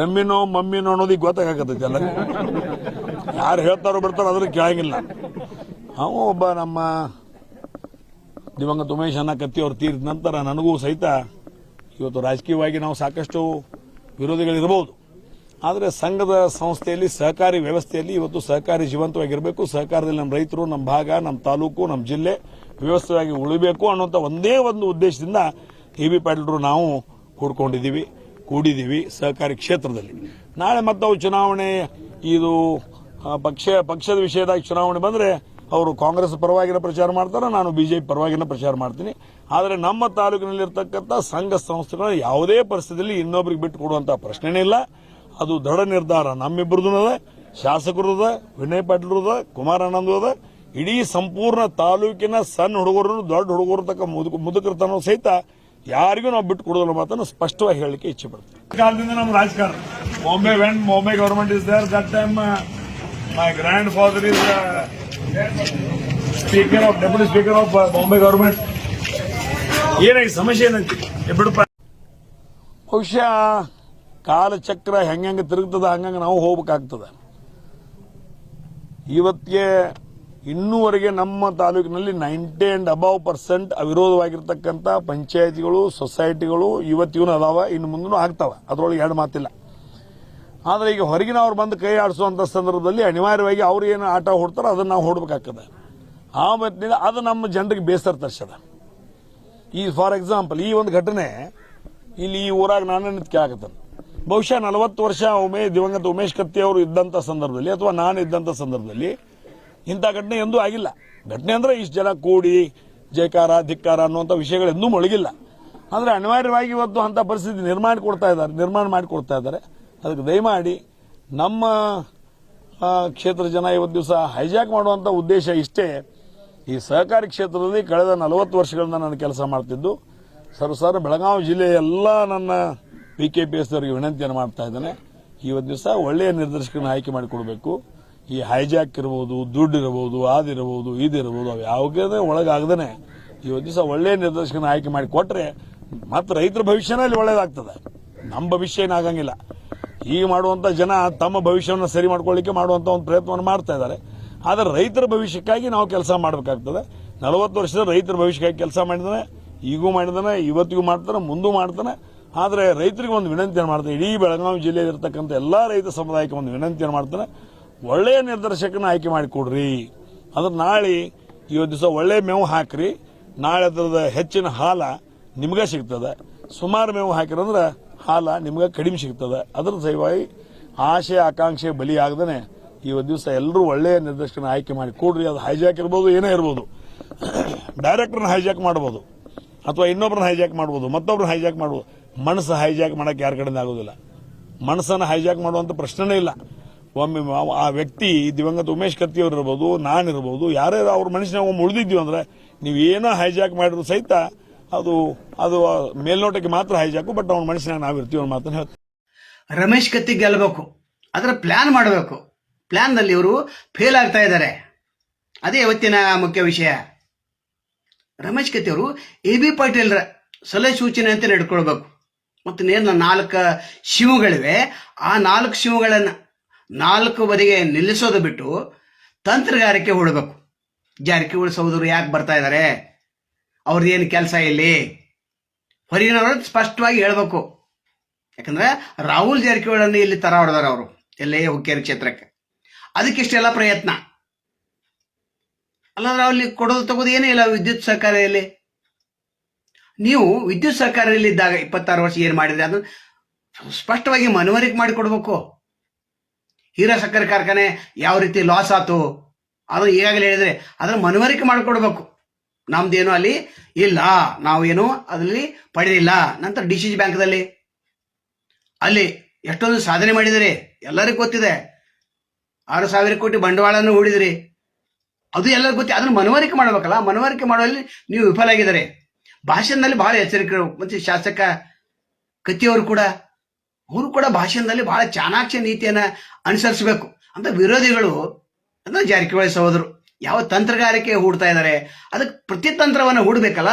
ಡಮ್ಮಿನೋ ಮಮ್ಮಿನೋ ಅನ್ನೋದೀಗ ಗೊತ್ತಾಗತ್ತೈತಿ ಎಲ್ಲ ಯಾರು ಹೇಳ್ತಾರೋ ಬಿಡ್ತಾರೋ ಅದ್ರ ಕೇಳಂಗಿಲ್ಲ. ಅವ ಒಬ್ಬ ನಮ್ಮ ದಿವಂಗತ ಉಮೇಶ್ ಅನ್ನ ಕತ್ತಿ ಅವ್ರು ತೀರಿದ ನಂತರ ನನಗೂ ಸಹಿತ ಇವತ್ತು ರಾಜಕೀಯವಾಗಿ ನಾವು ಸಾಕಷ್ಟು ವಿರೋಧಿಗಳಿರಬಹುದು ಆದರೆ ಸಂಘದ ಸಂಸ್ಥೆಯಲ್ಲಿ, ಸಹಕಾರಿ ವ್ಯವಸ್ಥೆಯಲ್ಲಿ ಇವತ್ತು ಸಹಕಾರಿ ಜೀವಂತವಾಗಿರಬೇಕು. ಸಹಕಾರದಲ್ಲಿ ನಮ್ಮ ರೈತರು, ನಮ್ಮ ಭಾಗ, ನಮ್ಮ ತಾಲೂಕು, ನಮ್ಮ ಜಿಲ್ಲೆ ವ್ಯವಸ್ಥೆಯಾಗಿ ಉಳಿಬೇಕು ಅನ್ನುವಂಥ ಒಂದೇ ಒಂದು ಉದ್ದೇಶದಿಂದ ಟಿ ಬಿ ನಾವು ಕೂಡ್ಕೊಂಡಿದ್ದೀವಿ. ಕೂಡಿದ್ದೀವಿ ಸಹಕಾರಿ ಕ್ಷೇತ್ರದಲ್ಲಿ. ನಾಳೆ ಮತ್ತೆ ಚುನಾವಣೆ, ಇದು ಪಕ್ಷ, ಪಕ್ಷದ ವಿಷಯದಾಗ ಚುನಾವಣೆ ಬಂದರೆ ಅವರು ಕಾಂಗ್ರೆಸ್ ಪರವಾಗಿನ ಪ್ರಚಾರ ಮಾಡ್ತಾರೆ, ನಾನು ಬಿಜೆಪಿ ಪರವಾಗಿನ ಪ್ರಚಾರ ಮಾಡ್ತೀನಿ. ಆದರೆ ನಮ್ಮ ತಾಲೂಕಿನಲ್ಲಿರ್ತಕ್ಕಂಥ ಸಂಘ ಸಂಸ್ಥೆಗಳನ್ನ ಯಾವುದೇ ಪರಿಸ್ಥಿತಿಯಲ್ಲಿ ಇನ್ನೊಬ್ರಿಗೆ ಬಿಟ್ಟು ಕೊಡುವಂಥ ಪ್ರಶ್ನೆನೇ ಇಲ್ಲ. ಅದು ದೃಢ ನಿರ್ಧಾರ ನಮ್ಮಿಬ್ಬರದು ಅದ, ಶಾಸಕರದ ವಿನಯ್ ಪಾಟೀಲ್ ಅದ, ಕುಮಾರ ಆನಂದ್ ಅದ. ಇಡೀ ಸಂಪೂರ್ಣ ತಾಲೂಕಿನ ಸಣ್ಣ ಹುಡುಗರು, ದೊಡ್ಡ ಹುಡುಗರು ತಕ್ಕ ಮುದುಕ ಸಹಿತ ಯಾರಿಗೂ ನಾವು ಬಿಟ್ಟು ಕೊಡೋದಿಲ್ಲ ಮಾತನ್ನು ಸ್ಪಷ್ಟವಾಗಿ ಹೇಳಲಿಕ್ಕೆ ಇಚ್ಛೆ ಪಡ್ತೀವಿ ಕಾಲದಿಂದ ನಮ್ಮ ರಾಜಕಾರಣ. Bombay when Bombay government is there that time my grandfather is speaker of deputy speaker of Bombay government ಏನಾಗಿ ಸಮಸ್ಯೆ ಏನಂತ? ಬಿಡಪ್ಪ ಬಹುಶಃ ಕಾಲಚಕ್ರ ಹೆಂಗೆ ತಿರುಗ್ತದ ಹಂಗಂಗೆ ನಾವು ಹೋಗ್ಬೇಕಾಗ್ತದೆ. ಇವತ್ತಿಗೆ ಇನ್ನೂವರೆಗೆ ನಮ್ಮ ತಾಲೂಕಿನಲ್ಲಿ ನೈಂಟಿ ಅಂಡ್ ಅಬವ್ ಪರ್ಸೆಂಟ್ ಅವಿರೋಧವಾಗಿರ್ತಕ್ಕಂಥ ಪಂಚಾಯತಿಗಳು, ಸೊಸೈಟಿಗಳು ಇವತ್ತಿಗೂ ಅದಾವ, ಇನ್ನು ಮುಂದೂ ಆಗ್ತಾವೆ. ಅದರೊಳಗೆ ಎರಡು ಮಾತಿಲ್ಲ. ಆದರೆ ಈಗ ಹೊರಗಿನವ್ರು ಬಂದು ಕೈ ಆಡಿಸುವಂಥ ಸಂದರ್ಭದಲ್ಲಿ ಅನಿವಾರ್ಯವಾಗಿ ಅವ್ರು ಏನು ಆಟ ಹೊಡ್ತಾರೋ ಅದನ್ನು ನಾವು ಹೊಡ್ಬೇಕಾಗ್ತದೆ. ಆ ಮತ್ತಿನಿಂದ ಅದು ನಮ್ಮ ಜನರಿಗೆ ಬೇಸರ ತರಿಸದ ಈ ಫಾರ್ ಎಕ್ಸಾಂಪಲ್, ಈ ಒಂದು ಘಟನೆ, ಇಲ್ಲಿ ಈ ಊರಾಗ ನಾನೇ ಕೇಳಾಕತ್ತಾನೆ ಬಹುಶಃ ನಲವತ್ತು ವರ್ಷ ಉಮೇ ದಿವಂಗತ ಉಮೇಶ್ ಕತ್ತಿ ಅವರು ಇದ್ದಂಥ ಸಂದರ್ಭದಲ್ಲಿ ಅಥವಾ ನಾನು ಇದ್ದಂಥ ಸಂದರ್ಭದಲ್ಲಿ ಇಂಥ ಘಟನೆ ಎಂದೂ ಆಗಿಲ್ಲ. ಘಟನೆ ಅಂದರೆ ಇಷ್ಟು ಜನ ಕೂಡಿ ಜಯಕಾರ, ಧಿಕ್ಕಾರ ಅನ್ನುವಂಥ ವಿಷಯಗಳು ಎಂದೂ ಮೊಳಗಿಲ್ಲ. ಆದರೆ ಅನಿವಾರ್ಯವಾಗಿ ಇವತ್ತು ಅಂಥ ಪರಿಸ್ಥಿತಿ ನಿರ್ಮಾಣ ಕೊಡ್ತಾ ಇದ್ದಾರೆ, ನಿರ್ಮಾಣ ಮಾಡಿಕೊಡ್ತಾ ಇದ್ದಾರೆ. ಅದಕ್ಕೆ ದಯಮಾಡಿ ನಮ್ಮ ಕ್ಷೇತ್ರ ಜನ ಇವತ್ತು ದಿವಸ ಹೈಜಾಕ್ ಮಾಡುವಂಥ ಉದ್ದೇಶ ಇಷ್ಟೇ. ಈ ಸಹಕಾರಿ ಕ್ಷೇತ್ರದಲ್ಲಿ ಕಳೆದ ನಲವತ್ತು ವರ್ಷಗಳಿಂದ ನಾನು ಕೆಲಸ ಮಾಡ್ತಿದ್ದು. ಸರ್ ಸರ್, ಬೆಳಗಾವಿ ಜಿಲ್ಲೆಯ ಎಲ್ಲ ನನ್ನ ಪಿ ಕೆ ಪಿ ಎಸ್ ಅವರಿಗೆ ವಿನಂತಿಯನ್ನು ಮಾಡ್ತಾ ಇದ್ದೇನೆ. ಇವತ್ತು ದಿವಸ ಒಳ್ಳೆಯ ನಿರ್ದೇಶಕರನ್ನು ಆಯ್ಕೆ ಮಾಡಿಕೊಡ್ಬೇಕು. ಈ ಹೈಜಾಕ್ ಇರ್ಬೋದು, ದುಡ್ಡು ಇರ್ಬೋದು ಅದಿರ್ಬೋದು ಇದಿರ್ಬೋದು ಅವು ಯಾವುದೇ ಒಳಗಾಗದೇ ಇವತ್ತು ದಿವಸ ಒಳ್ಳೆಯ ನಿರ್ದೇಶಕನ ಆಯ್ಕೆ ಮಾಡಿ ಕೊಟ್ಟರೆ ಮತ್ತು ರೈತರ ಭವಿಷ್ಯನೇ ಅಲ್ಲಿ ಒಳ್ಳೇದಾಗ್ತದೆ. ನಮ್ಮ ಭವಿಷ್ಯ ಏನಾಗಂಗಿಲ್ಲ ಈಗ ಮಾಡುವಂತ ಜನ ತಮ್ಮ ಭವಿಷ್ಯವನ್ನು ಸರಿ ಮಾಡ್ಕೊಳ್ಳಿಕ್ಕೆ ಮಾಡುವಂತ ಒಂದು ಪ್ರಯತ್ನವನ್ನು ಮಾಡ್ತಾ ಇದ್ದಾರೆ. ಆದರೆ ರೈತರ ಭವಿಷ್ಯಕ್ಕಾಗಿ ನಾವು ಕೆಲಸ ಮಾಡಬೇಕಾಗ್ತದೆ. ನಲವತ್ತು ವರ್ಷದ ರೈತರ ಭವಿಷ್ಯಕ್ಕಾಗಿ ಕೆಲಸ ಮಾಡಿದಾನೆ, ಈಗೂ ಮಾಡಿದಾನೆ, ಇವತ್ತಿಗೂ ಮಾಡ್ತಾನೆ, ಮುಂದೂ ಮಾಡ್ತಾನೆ. ಆದರೆ ರೈತರಿಗೆ ಒಂದು ವಿನಂತಿಯನ್ನು ಮಾಡ್ತಾನೆ. ಇಡೀ ಬೆಳಗಾವಿ ಜಿಲ್ಲೆಯಲ್ಲಿ ಇರತಕ್ಕಂಥ ಎಲ್ಲ ರೈತ ಸಮುದಾಯಕ್ಕೆ ಒಂದು ವಿನಂತಿಯನ್ನು ಮಾಡ್ತಾನೆ. ಒಳ್ಳೆಯ ನಿರ್ದೇಶಕನ ಆಯ್ಕೆ ಮಾಡಿಕೊಡ್ರಿ ಅಂದ್ರೆ ನಾಳೆ ಇವತ್ತು ದಿವಸ ಒಳ್ಳೆ ಮೇವು ಹಾಕ್ರಿ. ನಾಳೆ ಅದರದ ಹೆಚ್ಚಿನ ಹಾಲ ನಿಮ್ಗೆ ಸಿಗ್ತದೆ. ಸುಮಾರು ಮೇವು ಹಾಕಿರಂದ್ರೆ ಹಾಲ ನಿಮ್ಗೆ ಕಡಿಮೆ ಸಿಗ್ತದೆ. ಅದ್ರ ಸಲುವಾಗಿ ಆಶೆ, ಆಕಾಂಕ್ಷೆ, ಬಲಿ ಆಗದೇ ಇವತ್ತು ದಿವಸ ಎಲ್ಲರೂ ಒಳ್ಳೆಯ ನಿರ್ದೇಶಕನ ಆಯ್ಕೆ ಮಾಡಿ ಕೊಡ್ರಿ. ಅದು ಹೈಜಾಕ್ ಇರ್ಬೋದು, ಏನೇ ಇರ್ಬೋದು. ಡೈರೆಕ್ಟರ್ನ ಹೈಜಾಕ್ ಮಾಡ್ಬೋದು. ಅಥವಾ ಇನ್ನೊಬ್ರನ್ನ ಹೈಜಾಕ್ ಮಾಡ್ಬೋದು. ಮತ್ತೊಬ್ರನ್ನ ಹೈಜಾಕ್ ಮಾಡ್ಬೋದು. ಮನಸ್ಸು ಹೈಜಾಕ್ ಮಾಡಕ್ಕೆ ಯಾರ ಕಡೆಯಿಂದ ಆಗೋದಿಲ್ಲ. ಮನಸ್ಸನ್ನು ಹೈಜಾಕ್ ಮಾಡುವಂಥ ಪ್ರಶ್ನೆನೇ ಇಲ್ಲ. ಒಮ್ಮೆ ಆ- ವ್ಯಕ್ತಿ ದಿವಂಗತ ಉಮೇಶ್ ಕತ್ತಿ ಅವ್ರು ಇರ್ಬೋದು ನಾನಿರ್ಬೋದು ಯಾರೇ ಅವ್ರ ಮನುಷ್ಯನ ಒಮ್ಮೆ ಉಳಿದಿದ್ದೀವಿ ಅಂದ್ರೆ ನೀವು ಏನೋ ಹೈಜಾಕ್ ಮಾಡಿದ್ರು ಸಹಿತ ಅದು ಅದು ಮೇಲ್ನೋಟಕ್ಕೆ ಮಾತ್ರ ಹೈಜಾಕು ಬಟ್ ಅವ್ನ ಮನುಷ್ಯನಾಗ ನಾವಿರ್ತೀವಿ ಅನ್ನೋ ಮಾತನ್ನ ಹೇಳ್ತೀವಿ ರಮೇಶ್ ಕತ್ತಿ ಗೆಲ್ಲಬೇಕು ಅದರ ಪ್ಲಾನ್ ಮಾಡಬೇಕು. ಪ್ಲಾನ್ದಲ್ಲಿ ಇವರು ಫೇಲ್ ಆಗ್ತಾ ಇದ್ದಾರೆ. ಅದೇ ಇವತ್ತಿನ ಮುಖ್ಯ ವಿಷಯ. ರಮೇಶ್ ಕತ್ತಿ ಅವರು ಎ ಬಿ ಪಾಟೀಲ್ರ ಸಲಹೆ ಸೂಚನೆ ಅಂತ ನಡ್ಕೊಳ್ಬೇಕು ಮತ್ತು ನೇರ ನಾಲ್ಕು ಶಿವುಗಳಿವೆ, ಆ ನಾಲ್ಕು ಶಿವುಗಳನ್ನು ನಾಲ್ಕು ಬದಿಗೆ ನಿಲ್ಲಿಸೋದು ಬಿಟ್ಟು ತಂತ್ರಗಾರಿಕೆ ಹೂಡಬೇಕು ಜಾರಕಿಹೊಳಿ ಸಹೋದರು ಯಾಕೆ ಬರ್ತಾ ಇದ್ದಾರೆ ಅವ್ರದ್ದೇನು ಕೆಲಸ ಇಲ್ಲಿ? ಹೊರಗಿನವರು ಸ್ಪಷ್ಟವಾಗಿ ಹೇಳಬೇಕು. ಯಾಕಂದ್ರೆ ರಾಹುಲ್ ಜಾರಕಿಹೊಳಿಯನ್ನು ಇಲ್ಲಿ ತರ ಹೊಡೆದಾರ ಅವರು ಎಲ್ಲೇ ಹುಕ್ಕೇರಿ ಕ್ಷೇತ್ರಕ್ಕೆ. ಅದಕ್ಕೆ ಇಷ್ಟೆಲ್ಲ ಪ್ರಯತ್ನ. ಅಲ್ಲಾಂದ್ರೆ ಅಲ್ಲಿ ಕೊಡೋದು ತಗೋದು ಏನೇ ಇಲ್ಲ, ವಿದ್ಯುತ್ ಸಹಕಾರಿಯಲ್ಲಿ. ನೀವು ವಿದ್ಯುತ್ ಸಹಕಾರಿಯಲ್ಲಿ ಇದ್ದಾಗ ಇಪ್ಪತ್ತಾರು ವರ್ಷ ಏನು ಮಾಡಿದ್ರೆ ಅದನ್ನು ಸ್ಪಷ್ಟವಾಗಿ ಮನವರಿಕೆ ಮಾಡಿಕೊಡ್ಬೇಕು ಹೀರಾ ಸಕ್ಕರೆ ಕಾರ್ಖಾನೆ ಯಾವ ರೀತಿ ಲಾಸ್ ಆತು ಅದು ಈಗಾಗಲೇ ಹೇಳಿದ್ರೆ ಅದನ್ನ ಮನವರಿಕೆ ಮಾಡಿಕೊಡ್ಬೇಕು. ನಮ್ದೇನು ಅಲ್ಲಿ ಇಲ್ಲ. ನಾವೇನು ಅದರಲ್ಲಿ ಪಡೆದಿಲ್ಲ. ನಂತರ ಡಿ ಸಿ ಜಿ ಬ್ಯಾಂಕ್ದಲ್ಲಿ ಅಲ್ಲಿ ಎಷ್ಟೊಂದು ಸಾಧನೆ ಮಾಡಿದಿರಿ. ಎಲ್ಲರಿಗೂ ಗೊತ್ತಿದೆ. ಆರು ಸಾವಿರ ಕೋಟಿ ಬಂಡವಾಳವನ್ನು ಹೂಡಿದಿರಿ. ಅದು ಎಲ್ಲರಿಗೂ ಗೊತ್ತಿ ಅದನ್ನು ಮನವರಿಕೆ ಮಾಡಬೇಕಲ್ಲ. ಮನವರಿಕೆ ಮಾಡುವಲ್ಲಿ ನೀವು ವಿಫಲ ಆಗಿದ್ದಾರೆ ಭಾಷಣದಲ್ಲಿ ಬಹಳ ಎಚ್ಚರಿಕೆ ಮತ್ತು ಶಾಸಕ ಕತ್ತಿಯವರು ಕೂಡ ಅವರು ಕೂಡ ಭಾಷಣದಲ್ಲಿ ಬಹಳ ಚಾಣಾಕ್ಷ ನೀತಿಯನ್ನ ಅನುಸರಿಸಬೇಕು ಅಂತ ವಿರೋಧಿಗಳು ಅಂದ್ರೆ ಜಾರಕಿಹೊಳಿ ಸಹೋದರು ಯಾವ ತಂತ್ರಗಾರಿಕೆ ಹೂಡ್ತಾ ಇದ್ದಾರೆ, ಅದಕ್ಕೆ ಪ್ರತಿತಂತ್ರವನ್ನು ಹೂಡಬೇಕಲ್ಲ?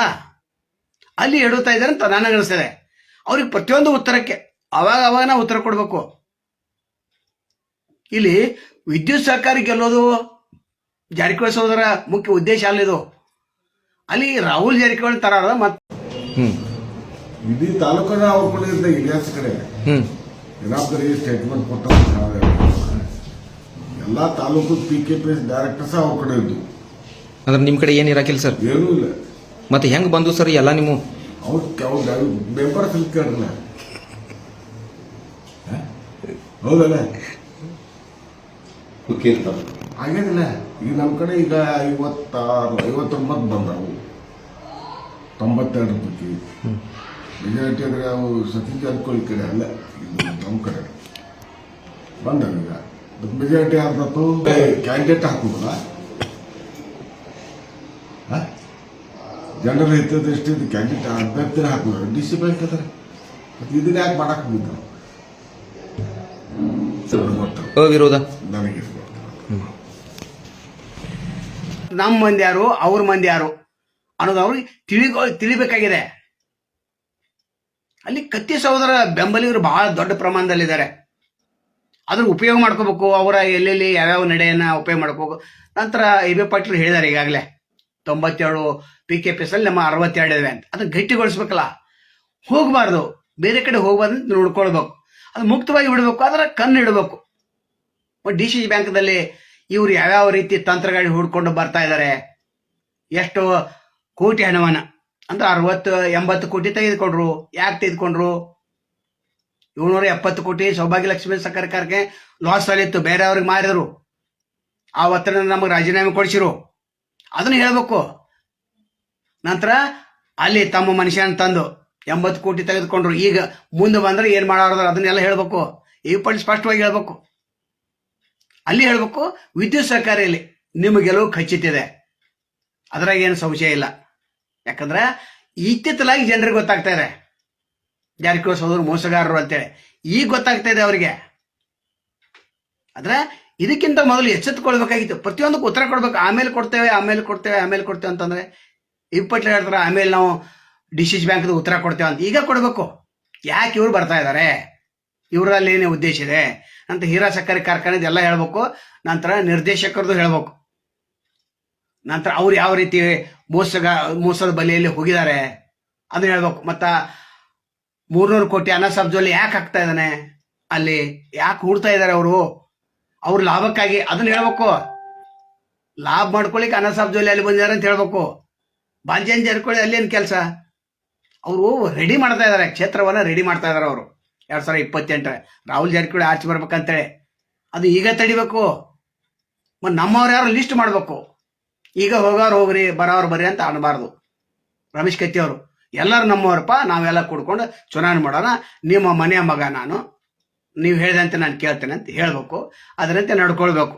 ಅಲ್ಲಿ ಎಡುತ್ತಾ ಇದ್ದಾರೆ ಅಂತ ನನಗನ್ನಿಸ್ತದೆ ಅವ್ರಿಗೆ ಪ್ರತಿಯೊಂದು ಉತ್ತರಕ್ಕೆ, ಅವಾಗ ಅವಾಗ ಉತ್ತರ ಕೊಡಬೇಕು. ಇಲ್ಲಿ ವಿದ್ಯುತ್ ಸರ್ಕಾರ ಗೆಲ್ಲೋದು ಜಾರಕಿಹೊಳಿ ಸಹೋದರ ಮುಖ್ಯ ಉದ್ದೇಶ ಅಲ್ಲಿದು ಅಲ್ಲಿ ರಾಹುಲ್ ಜಾರಕಿಹೊಳಿ ತರಾರ ಮತ್ತೆ ಇಡೀ ತಾಲೂಕನ್ನ ಅವ್ರ ಕಡೆ. ಇದ್ದ ಇಲಿಯಾಸ್ ಕಡೆ ಜವಾಬ್ದಾರಿ ಸ್ಟೇಟ್ಮೆಂಟ್ ಕೊಟ್ಟ ಎಲ್ಲ taluk P K P S directors ಅವ್ರ ಕಡೆ ಇದ್ದು ಅಂದ್ರೆ ನಿಮ್ಮ ಕಡೆ ಏನು ಇರಾಕಿಲ್ಲ ಸರ್? ಏನೂ ಇಲ್ಲ. ಮತ್ತೆ ಹೆಂಗೆ ಬಂದು ಸರ್ ಎಲ್ಲ ನಿಮ್ಮ? ಅವ್ರು ಅವ್ರ ಮೆಂಬರ್ಸ್ ಕೇಳ್ರಲ್ಲ? ಹೌದಲ್ಲ? ಹಾಗೇನಿಲ್ಲ. ಈಗ ನಮ್ಮ ಕಡೆ ಈಗ ಐವತ್ತಾರು ಐವತ್ತೊಂಬತ್ತು ಬಂದವು. ತೊಂಬತ್ತೆರಡು ಪೈಕಿ ಮೆಜಾರಿಟಿ ಅಂದ್ರೆ ಅವು ಸತೀಶ್ ಜಾರಕಿಹೊಳಿ ಕಡೆ ಅಲ್ಲ ಇದು ನಮ್ಮ ಕಡೆ. ಬಂದಾಗ ಮೆಜಾರಿಟಿ ಆದತ್ತು ಕ್ಯಾಂಡಿಡೇಟ್ ಹಾಕುದಲ್ಲ ಜನರ ಹಿತದೃಷ್ಟಿಯಿಂದ ಕ್ಯಾಂಡಿಡೇಟ್ ಅಭ್ಯರ್ಥಿನ ಹಾಕುದು ಡಿ ಸಿ ಬ್ಯಾಂಕ್ ಅದಾರೆ ಮತ್ತೆ ಇದನ್ನ ಯಾಕೆ ಮಾಡಕ್ ಹೋಗಿದ್ದು? ವಿರೋಧ. ನನಗೆ ನಮ್ಮ ಮಂದಿ ಯಾರು? ಅವ್ರ ಮಂದಿ ಯಾರು? ಅನ್ನೋದು ಅವ್ರಿಗೆ ತಿಳಿ ತಿಳಿಬೇಕಾಗಿದೆ. ಅಲ್ಲಿ ಕತ್ತಿ ಸಹೋದರ ಬೆಂಬಲಿಗರು ಬಹಳ ದೊಡ್ಡ ಪ್ರಮಾಣದಲ್ಲಿದ್ದಾರೆ. ಅದ್ರ ಉಪಯೋಗ ಮಾಡ್ಕೋಬೇಕು, ಅವರ ಎಲ್ಲೆಲ್ಲಿ ಯಾವ್ಯಾವ ನಡೆಯನ್ನ ಉಪಯೋಗ ಮಾಡ್ಕೋಬೇಕು. ನಂತರ ಎ ಬಿ ಪಾಟೀಲ್ ಹೇಳಿದ್ದಾರೆ ಈಗಾಗಲೇ, ತೊಂಬತ್ತೇಳು ಪಿ ಕೆ ಪಿ ಎಸ್ ಅಲ್ಲಿ ನಮ್ಮ ಅರವತ್ತೆರಡು ಇದೆ ಅಂತ. ಅದನ್ನ ಗಟ್ಟಿಗೊಳಿಸ್ಬೇಕಲ್ಲ. ಹೋಗಬಾರ್ದು. ಬೇರೆ ಕಡೆ ಹೋಗ್ಬಾರ್ದು ನೋಡ್ಕೊಳ್ಬೇಕು. ಅದು ಮುಕ್ತವಾಗಿ ಬಿಡಬೇಕು, ಅದರ ಕಣ್ಣು ಇಡಬೇಕು. ಡಿ ಸಿ ಬ್ಯಾಂಕ್ದಲ್ಲಿ ಇವ್ರು ಯಾವ್ಯಾವ ರೀತಿ ತಂತ್ರಗಳು ಹುಡ್ಕೊಂಡು ಬರ್ತಾ ಇದ್ದಾರೆ, ಎಷ್ಟು ಕೋಟಿ ಹಣವನ್ನ. ಅಂದ್ರೆ ಅರವತ್ತು, ಎಂಬತ್ತು ಕೋಟಿ ತೆಗೆದುಕೊಂಡ್ರು. ಯಾಕೆ ತೆಗೆದುಕೊಂಡ್ರು? ಏಳ್ನೂರ ಎಪ್ಪತ್ತು ಕೋಟಿ ಸೌಭಾಗ್ಯ ಲಕ್ಷ್ಮಿ ಸಕ್ಕರೆ ಕಾರ್ಗೆ ಲಾಸ್ ಆಗಿತ್ತು ಬೇರೆಯವ್ರಿಗೆ ಮಾರಿದ್ರು. ಆ ಒತ್ತಡ ನಮಗೆ ರಾಜೀನಾಮೆ ಕೊಡಿಸಿರು. ಅದನ್ನ ಹೇಳ್ಬೇಕು. ನಂತರ ಅಲ್ಲಿ ತಮ್ಮ ಮನುಷ್ಯನ ತಂದು ಎಂಬತ್ತು ಕೋಟಿ ತೆಗೆದುಕೊಂಡ್ರು. ಈಗ ಮುಂದೆ ಬಂದ್ರೆ ಏನ್ ಮಾಡೋದ್ರ ಅದನ್ನೆಲ್ಲ ಹೇಳ್ಬೇಕು. ಈ ಪಡೆ ಸ್ಪಷ್ಟವಾಗಿ ಹೇಳ್ಬೇಕು. ಅಲ್ಲಿ ಹೇಳ್ಬೇಕು, ವಿದ್ಯುತ್ ಸಹಕಾರಿಯಲ್ಲಿ ನಿಮಗೆಲ್ಲವೂ ಖಚಿತಿದೆ ಅದ್ರಾಗ ಏನು ಸಂಶಯ ಇಲ್ಲ. ಯಾಕಂದ್ರೆ ಇತ್ತಿತ್ತಲಾಗಿ ಜನರಿಗೆ ಗೊತ್ತಾಗ್ತಾ ಇದೆ. ಜಾರಕಿಹೊಳಿ ಸೋದರು ಮೋಸಗಾರರು ಅಂತೇಳಿ. ಈಗ ಗೊತ್ತಾಗ್ತಾ ಇದೆ ಅವರಿಗೆ. ಆದ್ರೆ ಇದಕ್ಕಿಂತ ಮೊದಲು ಎಚ್ಚೆತ್ತುಕೊಳ್ಬೇಕಾಗಿತ್ತು. ಪ್ರತಿಯೊಂದಕ್ಕೂ ಉತ್ತರ ಕೊಡ್ಬೇಕು. ಆಮೇಲೆ ಕೊಡ್ತೇವೆ ಆಮೇಲೆ ಕೊಡ್ತೇವೆ ಆಮೇಲೆ ಕೊಡ್ತೇವೆ ಅಂತಂದ್ರೆ ಇಪ್ಪತ್ತು ಹೇಳ್ತಾರೆ, ಆಮೇಲೆ ನಾವು ಡಿಸಿಸ್ ಬ್ಯಾಂಕ್ದು ಉತ್ತರ ಕೊಡ್ತೇವೆ ಅಂತ. ಈಗ ಕೊಡಬೇಕು. ಯಾಕೆ ಇವ್ರು ಬರ್ತಾ ಇದ್ದಾರೆ ಇವರಲ್ಲಿ ಏನೇ ಉದ್ದೇಶ ಇದೆ? ಅಂತ ಹೀರಾ ಸಕ್ಕರೆ ಕಾರ್ಖಾನೆದೆಲ್ಲ ಹೇಳ್ಬೇಕು. ನಂತರ ನಿರ್ದೇಶಕರದು ಹೇಳ್ಬೇಕು. ನಂತರ ಅವ್ರು ಯಾವ ರೀತಿ ಮೋಸಗ, ಮೋಸದ ಬಲೆಯಲ್ಲಿ ಹೋಗಿದ್ದಾರೆ? ಅದನ್ನ ಹೇಳ್ಬೇಕು. ಮತ್ತ ಮೂರ್ನೂರು ಕೋಟಿ ಅನ್ನ ಸಬ್ಜಲ್ಲಿ ಯಾಕೆ ಹಾಕ್ತಾ ಇದ್ದಾನೆ? ಅಲ್ಲಿ ಯಾಕೆ ಹೂಡ್ತಾ ಇದ್ದಾರೆ ಅವರು? ಅವ್ರ ಲಾಭಕ್ಕಾಗಿ ಅದನ್ನ ಹೇಳ್ಬೇಕು. ಲಾಭ ಮಾಡ್ಕೊಳ್ಳಿಕ್ಕೆ ಅನ್ನ ಸಬ್ಜಲ್ಲಿ ಅಲ್ಲಿ ಬಂದಿದ್ದಾರೆ ಅಂತ ಹೇಳ್ಬೇಕು. ಬಾಂಜನ್ ಜರ್ಕೊಳ್ಳಿ ಅಲ್ಲಿ ಏನು ಕೆಲಸ? ಅವರು ರೆಡಿ ಮಾಡ್ತಾ ಇದ್ದಾರೆ. ಕ್ಷೇತ್ರವನ್ನ ರೆಡಿ ಮಾಡ್ತಾ ಇದ್ದಾರೆ ಅವರು. ಎರಡು ಸಾವಿರ ಇಪ್ಪತ್ತೆಂಟರ ರಾಹುಲ್ ಜಾರಕಿಹೊಳಿ ಆಚೆ ಬರ್ಬೇಕಂತೇಳಿ. ಅದು ಈಗ ತಡಿಬೇಕು. ಮತ್ತು ನಮ್ಮವ್ರು ಯಾರು ಲಿಸ್ಟ್ ಮಾಡಬೇಕು? ಈಗ ಹೋಗೋರು ಹೋಗ್ರಿ ಬರೋರು ಬರ್ರಿ ಅಂತ ಅನ್ಬಾರ್ದು. ರಮೇಶ್ ಕತ್ತಿ ಅವರು, ಎಲ್ಲರೂ ನಮ್ಮವ್ರಪ್ಪ, ನಾವೆಲ್ಲ ಕೂಡ್ಕೊಂಡು ಚುನಾವಣೆ ಮಾಡೋಣ, ನಿಮ್ಮ ಮನೆಯ ಮಗ ನಾನು, ನೀವು ಹೇಳಿದಂತೆ ನಾನು ಕೇಳ್ತೇನೆ ಅಂತ ಹೇಳ್ಬೇಕು, ಅದರಂತೆ ನಡ್ಕೊಳ್ಬೇಕು.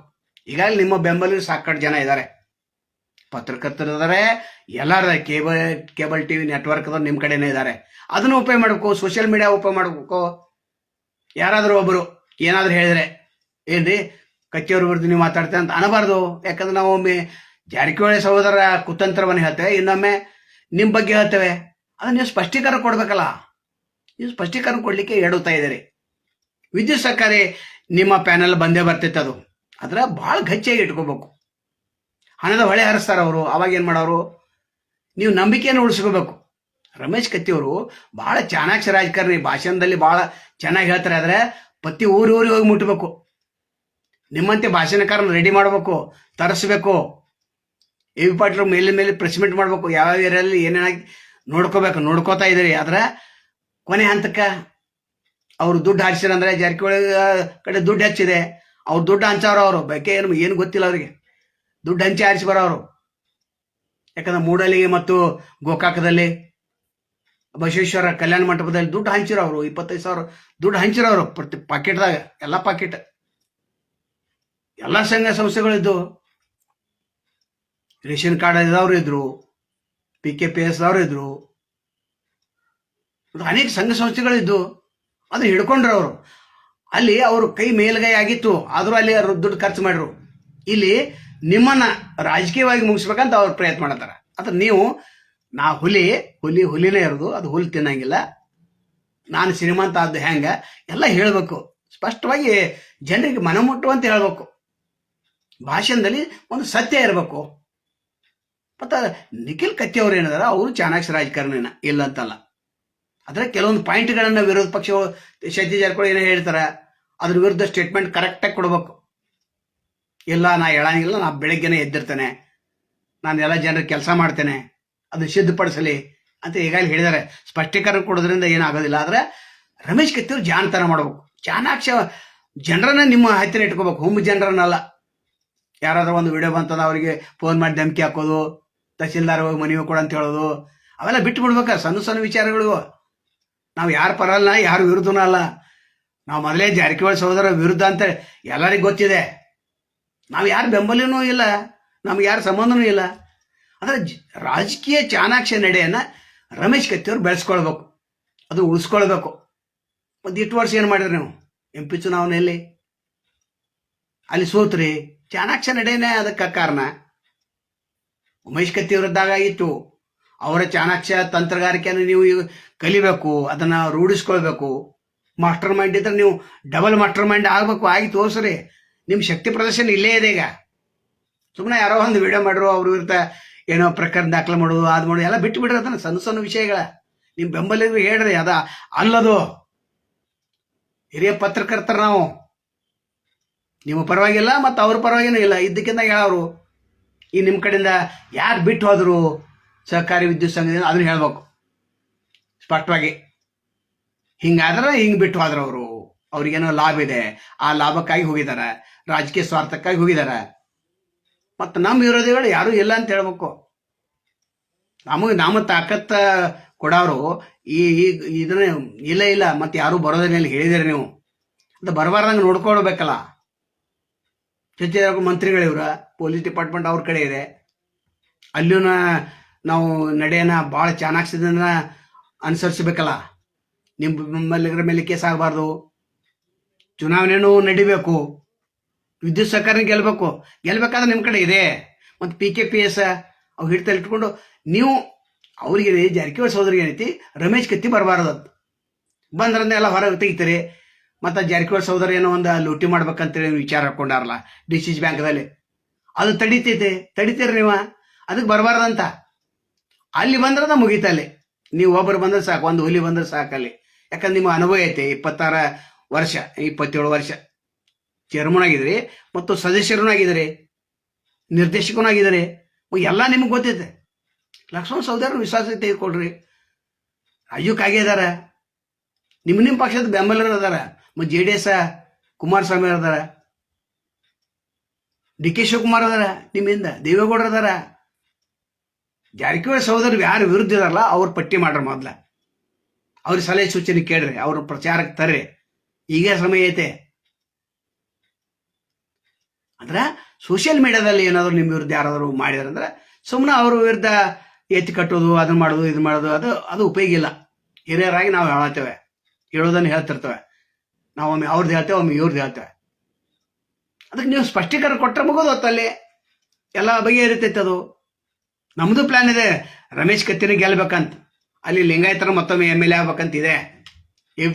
ಈಗಾಗಲೇ ನಿಮ್ಮ ಬೆಂಬಲ ಸಾಕಷ್ಟು ಜನ ಇದ್ದಾರೆ ಪತ್ರಕರ್ತರು ಎಲ್ಲರ ಕೇಬಲ್ ಕೇಬಲ್ ಟಿವಿ ನೆಟ್ವರ್ಕ್ ನಿಮ್ಮ ಕಡೆನೇ ಇದ್ದಾರೆ ಅದನ್ನು ಉಪಯೋಗ ಮಾಡಬೇಕು ಸೋಷಿಯಲ್ ಮೀಡಿಯಾ ಉಪಯೋಗ ಮಾಡಬೇಕು. ಯಾರಾದರೂ ಒಬ್ಬರು ಏನಾದರೂ ಹೇಳಿದ್ರೆ, ಏನ್ರಿ ಕಚ್ಚಿಯವ್ರ ವಿರುದ್ಧ ನೀವು ಮಾತಾಡ್ತೇನೆ ಅಂತ ಅನ್ನಬಾರ್ದು ಯಾಕಂದ್ರೆ ನಾವು ಒಮ್ಮೆ ಜಾರಕಿಹೊಳಿ ಸಹೋದರ ಕುತಂತ್ರವನ್ನು ಹೇಳ್ತೇವೆ ಇನ್ನೊಮ್ಮೆ ನಿಮ್ಮ ಬಗ್ಗೆ ಹೇಳ್ತೇವೆ. ಅದನ್ನ ನೀವು ಸ್ಪಷ್ಟೀಕರಣ ಕೊಡ್ಬೇಕಲ್ಲ? ನೀವು ಸ್ಪಷ್ಟೀಕರಣ ಕೊಡಲಿಕ್ಕೆ ಹೇಳುತ್ತಾ ಇದ್ದೀರಿ ವಿದ್ಯುತ್ ಸರ್ಕಾರಿ ನಿಮ್ಮ ಪ್ಯಾನಲ್ ಬಂದೇ ಬರ್ತೈತೆ ಅದು. ಅದ್ರ ಭಾಳ ಗಚ್ಚಿಯಾಗಿ ಇಟ್ಕೋಬೇಕು. ಹಣದ ಹೊಳೆ ಹರಿಸ್ತಾರ ಅವರು, ಅವಾಗ ಏನು ಮಾಡೋರು? ನೀವು ನಂಬಿಕೆಯನ್ನು ಉಳಿಸ್ಕೋಬೇಕು. ರಮೇಶ್ ಕತ್ತಿಯವರು ಬಹಳ ಚಾಣಾಕ್ಷ ರಾಜಕಾರಣಿ, ಭಾಷಣದಲ್ಲಿ ಬಹಳ ಚೆನ್ನಾಗಿ ಹೇಳ್ತಾರೆ. ಆದರೆ ಪತಿ ಊರಿ ಊರಿಗೆ ಹೋಗಿ ಮುಟ್ಟಬೇಕು ನಿಮ್ಮಂತೆ ಭಾಷಣಕಾರನ ರೆಡಿ ಮಾಡಬೇಕು, ತರಿಸ್ಬೇಕು. ಎ ವಿ ಪಾಟೀಲ್ ಮೇಲೆ ಮೇಲೆ ಪ್ರೆಸ್ ಮೀಟ್ ಮಾಡಬೇಕು. ಯಾವ ಏರಿಯಲ್ಲಿ ಏನೇನಾಗಿ ನೋಡ್ಕೋಬೇಕು. ನೋಡ್ಕೋತಾ ಇದ್ದೀರಿ. ಆದ್ರೆ ಕೊನೆ ಹಂತಕ್ಕೆ ಅವ್ರು ದುಡ್ಡು ಹಾರಿಸಿರಂದ್ರೆ ಜಾರಕಿಹೊಳಿ ಕಡೆ ದುಡ್ಡು ಹೆಚ್ಚಿದೆ. ಅವ್ರು ದುಡ್ಡು ಹಂಚವ್ರು ಅವರು. ಬೇಕೆ ಏನು ಏನು ಗೊತ್ತಿಲ್ಲ ಅವರಿಗೆ. ದುಡ್ಡು ಹಂಚಿ ಆರಿಸಿ ಬರೋರು ಯಾಕಂದ್ರೆ ಮೂಡಲಿಗೆ ಮತ್ತು ಗೋಕಾಕದಲ್ಲಿ ಬಸವೇಶ್ವರ ಕಲ್ಯಾಣ ಮಂಟಪದಲ್ಲಿ ದುಡ್ಡು ಹಂಚಿರೋರು ಇಪ್ಪತ್ತೈದು ಸಾವಿರ ದುಡ್ಡು ಹಂಚಿರೋರು ಪ್ರತಿ ಪಾಕೆಟ್ದಾಗ ಎಲ್ಲ ಪಾಕೆಟ್ ಎಲ್ಲ ಸಂಘ ಸಂಸ್ಥೆಗಳಿದ್ದು. ರೇಷನ್ ಕಾರ್ಡ್ ಅವ್ರು ಇದ್ರು ಪಿ ಕೆ ಪಿ ಎಸ್ ದವ್ರು ಇದ್ರು. ಅನೇಕ ಸಂಘ ಸಂಸ್ಥೆಗಳಿದ್ದು, ಅದು ಹಿಡ್ಕೊಂಡ್ರು ಅವರು. ಅಲ್ಲಿ ಅವರು ಕೈ ಮೇಲ್ಗೈ ಆಗಿತ್ತು, ಆದರೂ ಅಲ್ಲಿ ಅವರು ದುಡ್ಡು ಖರ್ಚು ಮಾಡ್ರು ಇಲ್ಲಿ ನಿಮ್ಮನ್ನ ರಾಜಕೀಯವಾಗಿ ಮುಗಿಸ್ಬೇಕಂತ ಅವ್ರು ಪ್ರಯತ್ನ ಮಾಡತ್ತಾರ ಅದ್ರ ನೀವು, ನಾ ಹುಲಿ ಹುಲಿ ಹುಲಿನೇ ಇರೋದು, ಅದು ಹುಲಿ ತಿನ್ನಂಗಿಲ್ಲ. ನಾನು ಶ್ರೀಮಂತ ಆದ್ದು ಹೆಂಗ? ಎಲ್ಲ ಹೇಳಬೇಕು. ಸ್ಪಷ್ಟವಾಗಿ ಜನರಿಗೆ ಮನಮುಟ್ಟುವಂತ ಹೇಳ್ಬೇಕು. ಭಾಷಣದಲ್ಲಿ ಒಂದು ಸತ್ಯ ಇರಬೇಕು. ಮತ್ತು ನಿಖಿಲ್ ಕತ್ತಿ ಅವ್ರು ಏನಿದಾರ ಅವರು ಚಾಣಾಕ್ಷ ರಾಜಕಾರಣಿನ ಇಲ್ಲ ಅಂತಲ್ಲ. ಆದರೆ ಕೆಲವೊಂದು ಪಾಯಿಂಟ್ಗಳನ್ನು ವಿರೋಧ ಪಕ್ಷ ಶಶಿ ಜಾರಕಿಹೊಳಿ ಏನೋ ಹೇಳ್ತಾರೆ, ಅದ್ರ ವಿರುದ್ಧ ಸ್ಟೇಟ್ಮೆಂಟ್ ಕರೆಕ್ಟಾಗಿ ಕೊಡಬೇಕು. ಇಲ್ಲ, ನಾ ಹೇಳಂಗಿಲ್ಲ, ನಾ ಬೆಳಗ್ಗೆನೆ ಎದ್ದಿರ್ತೇನೆ. ನಾನು ಎಲ್ಲ ಜನರ ಕೆಲಸ ಮಾಡ್ತೇನೆ, ಅದು ಸಿದ್ಧಪಡಿಸಲಿ ಅಂತ ಈಗಾಗಲೇ ಹೇಳಿದ್ದಾರೆ. ಸ್ಪಷ್ಟೀಕರಣ ಕೊಡೋದ್ರಿಂದ ಏನಾಗೋದಿಲ್ಲ ಆದರೆ ರಮೇಶ್ ಕತ್ತಿಯವ್ರು ಜಾಣತನ ಮಾಡಬೇಕು. ಚಾಣಾಕ್ಷ ಜನರನ್ನ ನಿಮ್ಮ ಹತ್ತಿರ ಇಟ್ಕೋಬೇಕು. ಹುಮ್ಮು ಜನರನ್ನಲ್ಲ. ಯಾರಾದರೂ ಒಂದು ವಿಡಿಯೋ ಬಂತದ ಅವರಿಗೆ ಫೋನ್ ಮಾಡಿ ಧಮಕಿ ಹಾಕೋದು ತಹಸೀಲ್ದಾರ್ ಹೋಗಿ ಮನೆಗೆ ಕೊಡು ಅಂತ ಹೇಳೋದು, ಅವೆಲ್ಲ ಬಿಟ್ಟು ಬಿಡ್ಬೇಕ, ಸಣ್ಣ ಸಣ್ಣ ವಿಚಾರಗಳು. ನಾವು ಯಾರು ಪರಲ್ಲ, ಯಾರು ವಿರುದ್ಧನೂ ಅಲ್ಲ. ನಾವು ಮೊದಲೇ ಜಾರಕಿಹೊಳಿ ಸಹೋದರ ವಿರುದ್ಧ ಅಂತ ಎಲ್ಲರಿಗೂ ಗೊತ್ತಿದೆ. ನಾವು ಯಾರು ಬೆಂಬಲನೂ ಇಲ್ಲ, ನಮ್ಗೆ ಯಾರ ಸಂಬಂಧನೂ ಇಲ್ಲ. ಅಂದರೆ ರಾಜಕೀಯ ಚಾಣಾಕ್ಷ ನಡೆಯನ್ನು ರಮೇಶ್ ಕತ್ತಿಯವ್ರು ಬೆಳೆಸ್ಕೊಳ್ಬೇಕು. ಅದು ಉಳಿಸ್ಕೊಳ್ಬೇಕು. ಒಂದು ಇಟ್ಟು ವರ್ಷ ಏನು ಮಾಡಿದ್ರಿ ನೀವು? ಎಂ ಪಿ ಚುನಾವಣೆಯಲ್ಲಿ? ಅಲ್ಲಿ ಸೋತ್ರಿ. ಚಾಣಾಕ್ಷ ನಡೆಯೇ ಅದಕ್ಕೆ ಕಾರಣ. ಉಮೇಶ್ ಕತ್ತಿ ವಿರುದ್ಧಾಗ ಆಗಿತ್ತು ಅವರ ಚಾಣಾಕ್ಷ ತಂತ್ರಗಾರಿಕೆಯನ್ನು ನೀವು ಕಲಿಬೇಕು, ಅದನ್ನ ರೂಢಿಸ್ಕೊಳ್ಬೇಕು. ಮಾಸ್ಟರ್ ಮೈಂಡ್ ಇದ್ರೆ ನೀವು ಡಬಲ್ ಮಾಸ್ಟರ್ ಮೈಂಡ್ ಆಗಬೇಕು ಆಗಿ ತೋರಿಸ್ರಿ ನಿಮ್ಮ ಶಕ್ತಿ ಪ್ರದರ್ಶನ ಇಲ್ಲೇ ಇದೆ ಈಗ. ಸುಮ್ಮನೆ ಯಾರೋ ಒಂದು ವಿಡಿಯೋ ಮಾಡಿರೋ ಅವ್ರ ವಿರುದ್ಧ ಏನೋ ಪ್ರಕರಣ ದಾಖಲೆ ಮಾಡೋದು, ಅದು ಮಾಡೋದು, ಎಲ್ಲ ಬಿಟ್ಟು ಬಿಡ್ರಿ ಅದನ್ನ ಸಣ್ಣ ಸಣ್ಣ ವಿಷಯಗಳ. ನಿಮ್ಮ ಬೆಂಬಲಿಗರು ಹೇಳ್ರಿ, ಅದ ಅಲ್ಲದು. ಹಿರಿಯ ಪತ್ರಕರ್ತರ ನಾವು. ನಿಮ್ಮ ಪರವಾಗಿಲ್ಲ, ಮತ್ತು ಅವ್ರ ಪರವಾಗಿನೂ ಇಲ್ಲ. ಇದ್ದಕ್ಕಿಂತ ಹೇಳೋರು ಈ ನಿಮ್ಮ ಕಡೆಯಿಂದ ಯಾರು ಬಿಟ್ಟು ಹೋದರು ಸಹಕಾರಿ ವಿದ್ಯುತ್ ಸಂಘದಿಂದ ಅದನ್ನು ಹೇಳಬೇಕು. ಸ್ಪಷ್ಟವಾಗಿ. ಹಿಂಗಾದ್ರೆ ಹಿಂಗೆ ಬಿಟ್ಟು ಹೋದ್ರು ಅವರು. ಅವ್ರಿಗೇನೋ ಲಾಭ ಇದೆ. ಆ ಲಾಭಕ್ಕಾಗಿ ಹೋಗಿದ್ದಾರೆ ರಾಜಕೀಯ ಸ್ವಾರ್ಥಕ್ಕಾಗಿ ಹೋಗಿದ್ದಾರೆ ಮತ್ತು ನಮ್ಮ ವಿರೋಧಿಗಳು ಯಾರೂ ಇಲ್ಲ ಅಂತ ಹೇಳ್ಬೇಕು. ನಮಗೆ ನಮ್ಮ ತಾಕತ್ತ ಕೊಡೋರು ಈ ಇದನ್ನ ಇಲ್ಲ ಇಲ್ಲ. ಮತ್ತೆ ಯಾರೂ ಬರೋದಿಲ್ಲ ಹೇಳಿದಿರಿ ನೀವು. ಅಂತ ಬರಬಾರ್ದಂಗೆ ನೋಡ್ಕೊಳ್ಬೇಕಲ್ಲ. ಚರ್ಚೆ ಮಂತ್ರಿಗಳಿವ್ರ ಪೊಲೀಸ್ ಡಿಪಾರ್ಟ್ಮೆಂಟ್ ಅವ್ರ ಕಡೆ ಇದೆ. ಅಲ್ಲಿಯೂ ನಾವು ನಡೆಯನ್ನ ಭಾಳ ಚಾಣಾಕ್ಷದಿಂದ ಅನುಸರಿಸಬೇಕಲ್ಲ. ನಿಮ್ಮ ಬೆಂಬಲಿಗರ ಮೇಲೆ ಕೇಸ್ ಆಗಬಾರ್ದು. ಚುನಾವಣೆನೂ ನಡಿಬೇಕು. ವಿದ್ಯುತ್ ಸರ್ಕಾರ ಗೆಲ್ಬೇಕು. ಗೆಲ್ಬೇಕಾದ್ರೆ ನಿಮ್ಮ ಕಡೆ ಇದೆ. ಮತ್ತು ಪಿ ಕೆ ಪಿ ಎಸ್ ಅವು ಹಿಡ್ತಲ್ಲಿ ಇಟ್ಕೊಂಡು ನೀವು ಅವ್ರಿಗೆ ಜಾರಕಿಹೊಳಿ ಸೋದರಿಗೆ ಏನೈತಿ, ರಮೇಶ್ ಕತ್ತಿ ಬರಬಾರ್ದು. ಅಂತ ಬಂದ್ರಂದ್ರೆ ಎಲ್ಲ ಹೊರಗೆ ತೆಗಿತೀರಿ. ಮತ್ತು ಜಾರಕಿಹೊಳಿ ಸಹೋದರ ಏನೋ ಒಂದು ಲೂಟಿ ಮಾಡ್ಬೇಕಂತೇಳಿ ವಿಚಾರ ಹಾಕೊಂಡಾರಲ್ಲ ಡಿ ಸಿ ಸಿ ಬ್ಯಾಂಕ್ದಲ್ಲಿ. ಅದು ತಡಿತೈತೆ, ತಡಿತೀರಿ ನೀವು? ಅದಕ್ಕೆ ಬರಬಾರ್ದಂತ. ಅಲ್ಲಿ ಬಂದ್ರೆ ಮುಗೀತಲ್ಲಿ. ನೀವು ಒಬ್ಬರು ಬಂದ್ರೆ ಸಾಕು, ಒಂದು ಹುಲಿ ಬಂದ್ರೆ ಸಾಕಲ್ಲಿ ಯಾಕಂದ್ರೆ ನಿಮ್ಮ ಅನುಭವ ಐತೆ, ಇಪ್ಪತ್ತಾರ ವರ್ಷ, ಇಪ್ಪತ್ತೇಳು ವರ್ಷ. ಚೇರ್ಮನ್ ಆಗಿದ್ರಿ ಮತ್ತು ಸದಸ್ಯರೂ ಆಗಿದ್ರಿ ಎಲ್ಲ ನಿಮ್ಗೆ ಗೊತ್ತೈತೆ. ಲಕ್ಷ್ಮಣ ಸೌದರ ವಿಶ್ವಾಸ ತೆಗೆದುಕೊಳ್ರಿ. ಅಯ್ಯೋ, ಕಾಗೆ ಇದಾರ. ನಿಮ್ಮ ನಿಮ್ಮ ಪಕ್ಷದ ಬೆಂಬಲರು ಅದಾರ ಮತ್ತು ಜೆ ಡಿ ಎಸ್ ಕುಮಾರಸ್ವಾಮಿ ಅದಾರ ಡಿ ಕೆ ಶಿವಕುಮಾರ್ ಅದಾರ ನಿಮ್ಮಿಂದ ದೇವೇಗೌಡರು ಅದಾರ ಜಾರಕಿಹೊಳಿ ಸಹೋದರರು ಯಾರು ವಿರುದ್ಧ ಇದಾರಲ್ಲ, ಅವ್ರು ಪಟ್ಟಿ ಮಾಡ್ರಿ ಮೊದ್ಲ. ಅವ್ರ ಸಲಹೆ ಸೂಚನೆ ಕೇಳ್ರಿ, ಅವ್ರ ಪ್ರಚಾರಕ್ಕೆ ತರ್ರಿ. ಈಗ ಸಮಯ ಐತೆ. ಅಂದ್ರೆ ಸೋಷಿಯಲ್ ಮೀಡಿಯಾದಲ್ಲಿ ಏನಾದರೂ ನಿಮ್ಮ ವಿರುದ್ಧ ಯಾರಾದರೂ ಮಾಡಿದ್ರಂದ್ರೆ ಸುಮ್ಮನೆ ಅವ್ರ ವಿರುದ್ಧ ಎತ್ತಿ ಕಟ್ಟೋದು ಅದನ್ನ ಮಾಡೋದು ಇದು ಮಾಡೋದು, ಅದು ಅದು ಉಪಯೋಗ ಇಲ್ಲ. ಹಿರಿಯರಾಗಿ ನಾವು ಹೇಳತ್ತೇವೆ, ಹೇಳೋದನ್ನು ಹೇಳ್ತಿರ್ತೇವೆ. ನಾವು ಒಮ್ಮೆ ಅವ್ರದ್ದು ಹೇಳ್ತೇವೆ, ಒಮ್ಮೆ ಇವ್ರದ್ದು ಹೇಳ್ತೇವೆ. ಅದಕ್ಕೆ ನೀವು ಸ್ಪಷ್ಟೀಕರಣ ಕೊಟ್ಟರೆ ಮುಗೋದು ಹೊತ್ತಲ್ಲಿ ಎಲ್ಲ ಬಗೆಹರಿತೈತೆ ಅದು ನಮ್ಮದು ಪ್ಲಾನ್ ಇದೆ, ರಮೇಶ್ ಕತ್ತಿನ ಗೆಲ್ಬೇಕಂತ. ಅಲ್ಲಿ ಲಿಂಗಾಯತರ ಮತ್ತೊಮ್ಮೆ ಎಂ ಎಲ್ ಎ ಆಗ್ಬೇಕಂತ ಇದೆ. ಎ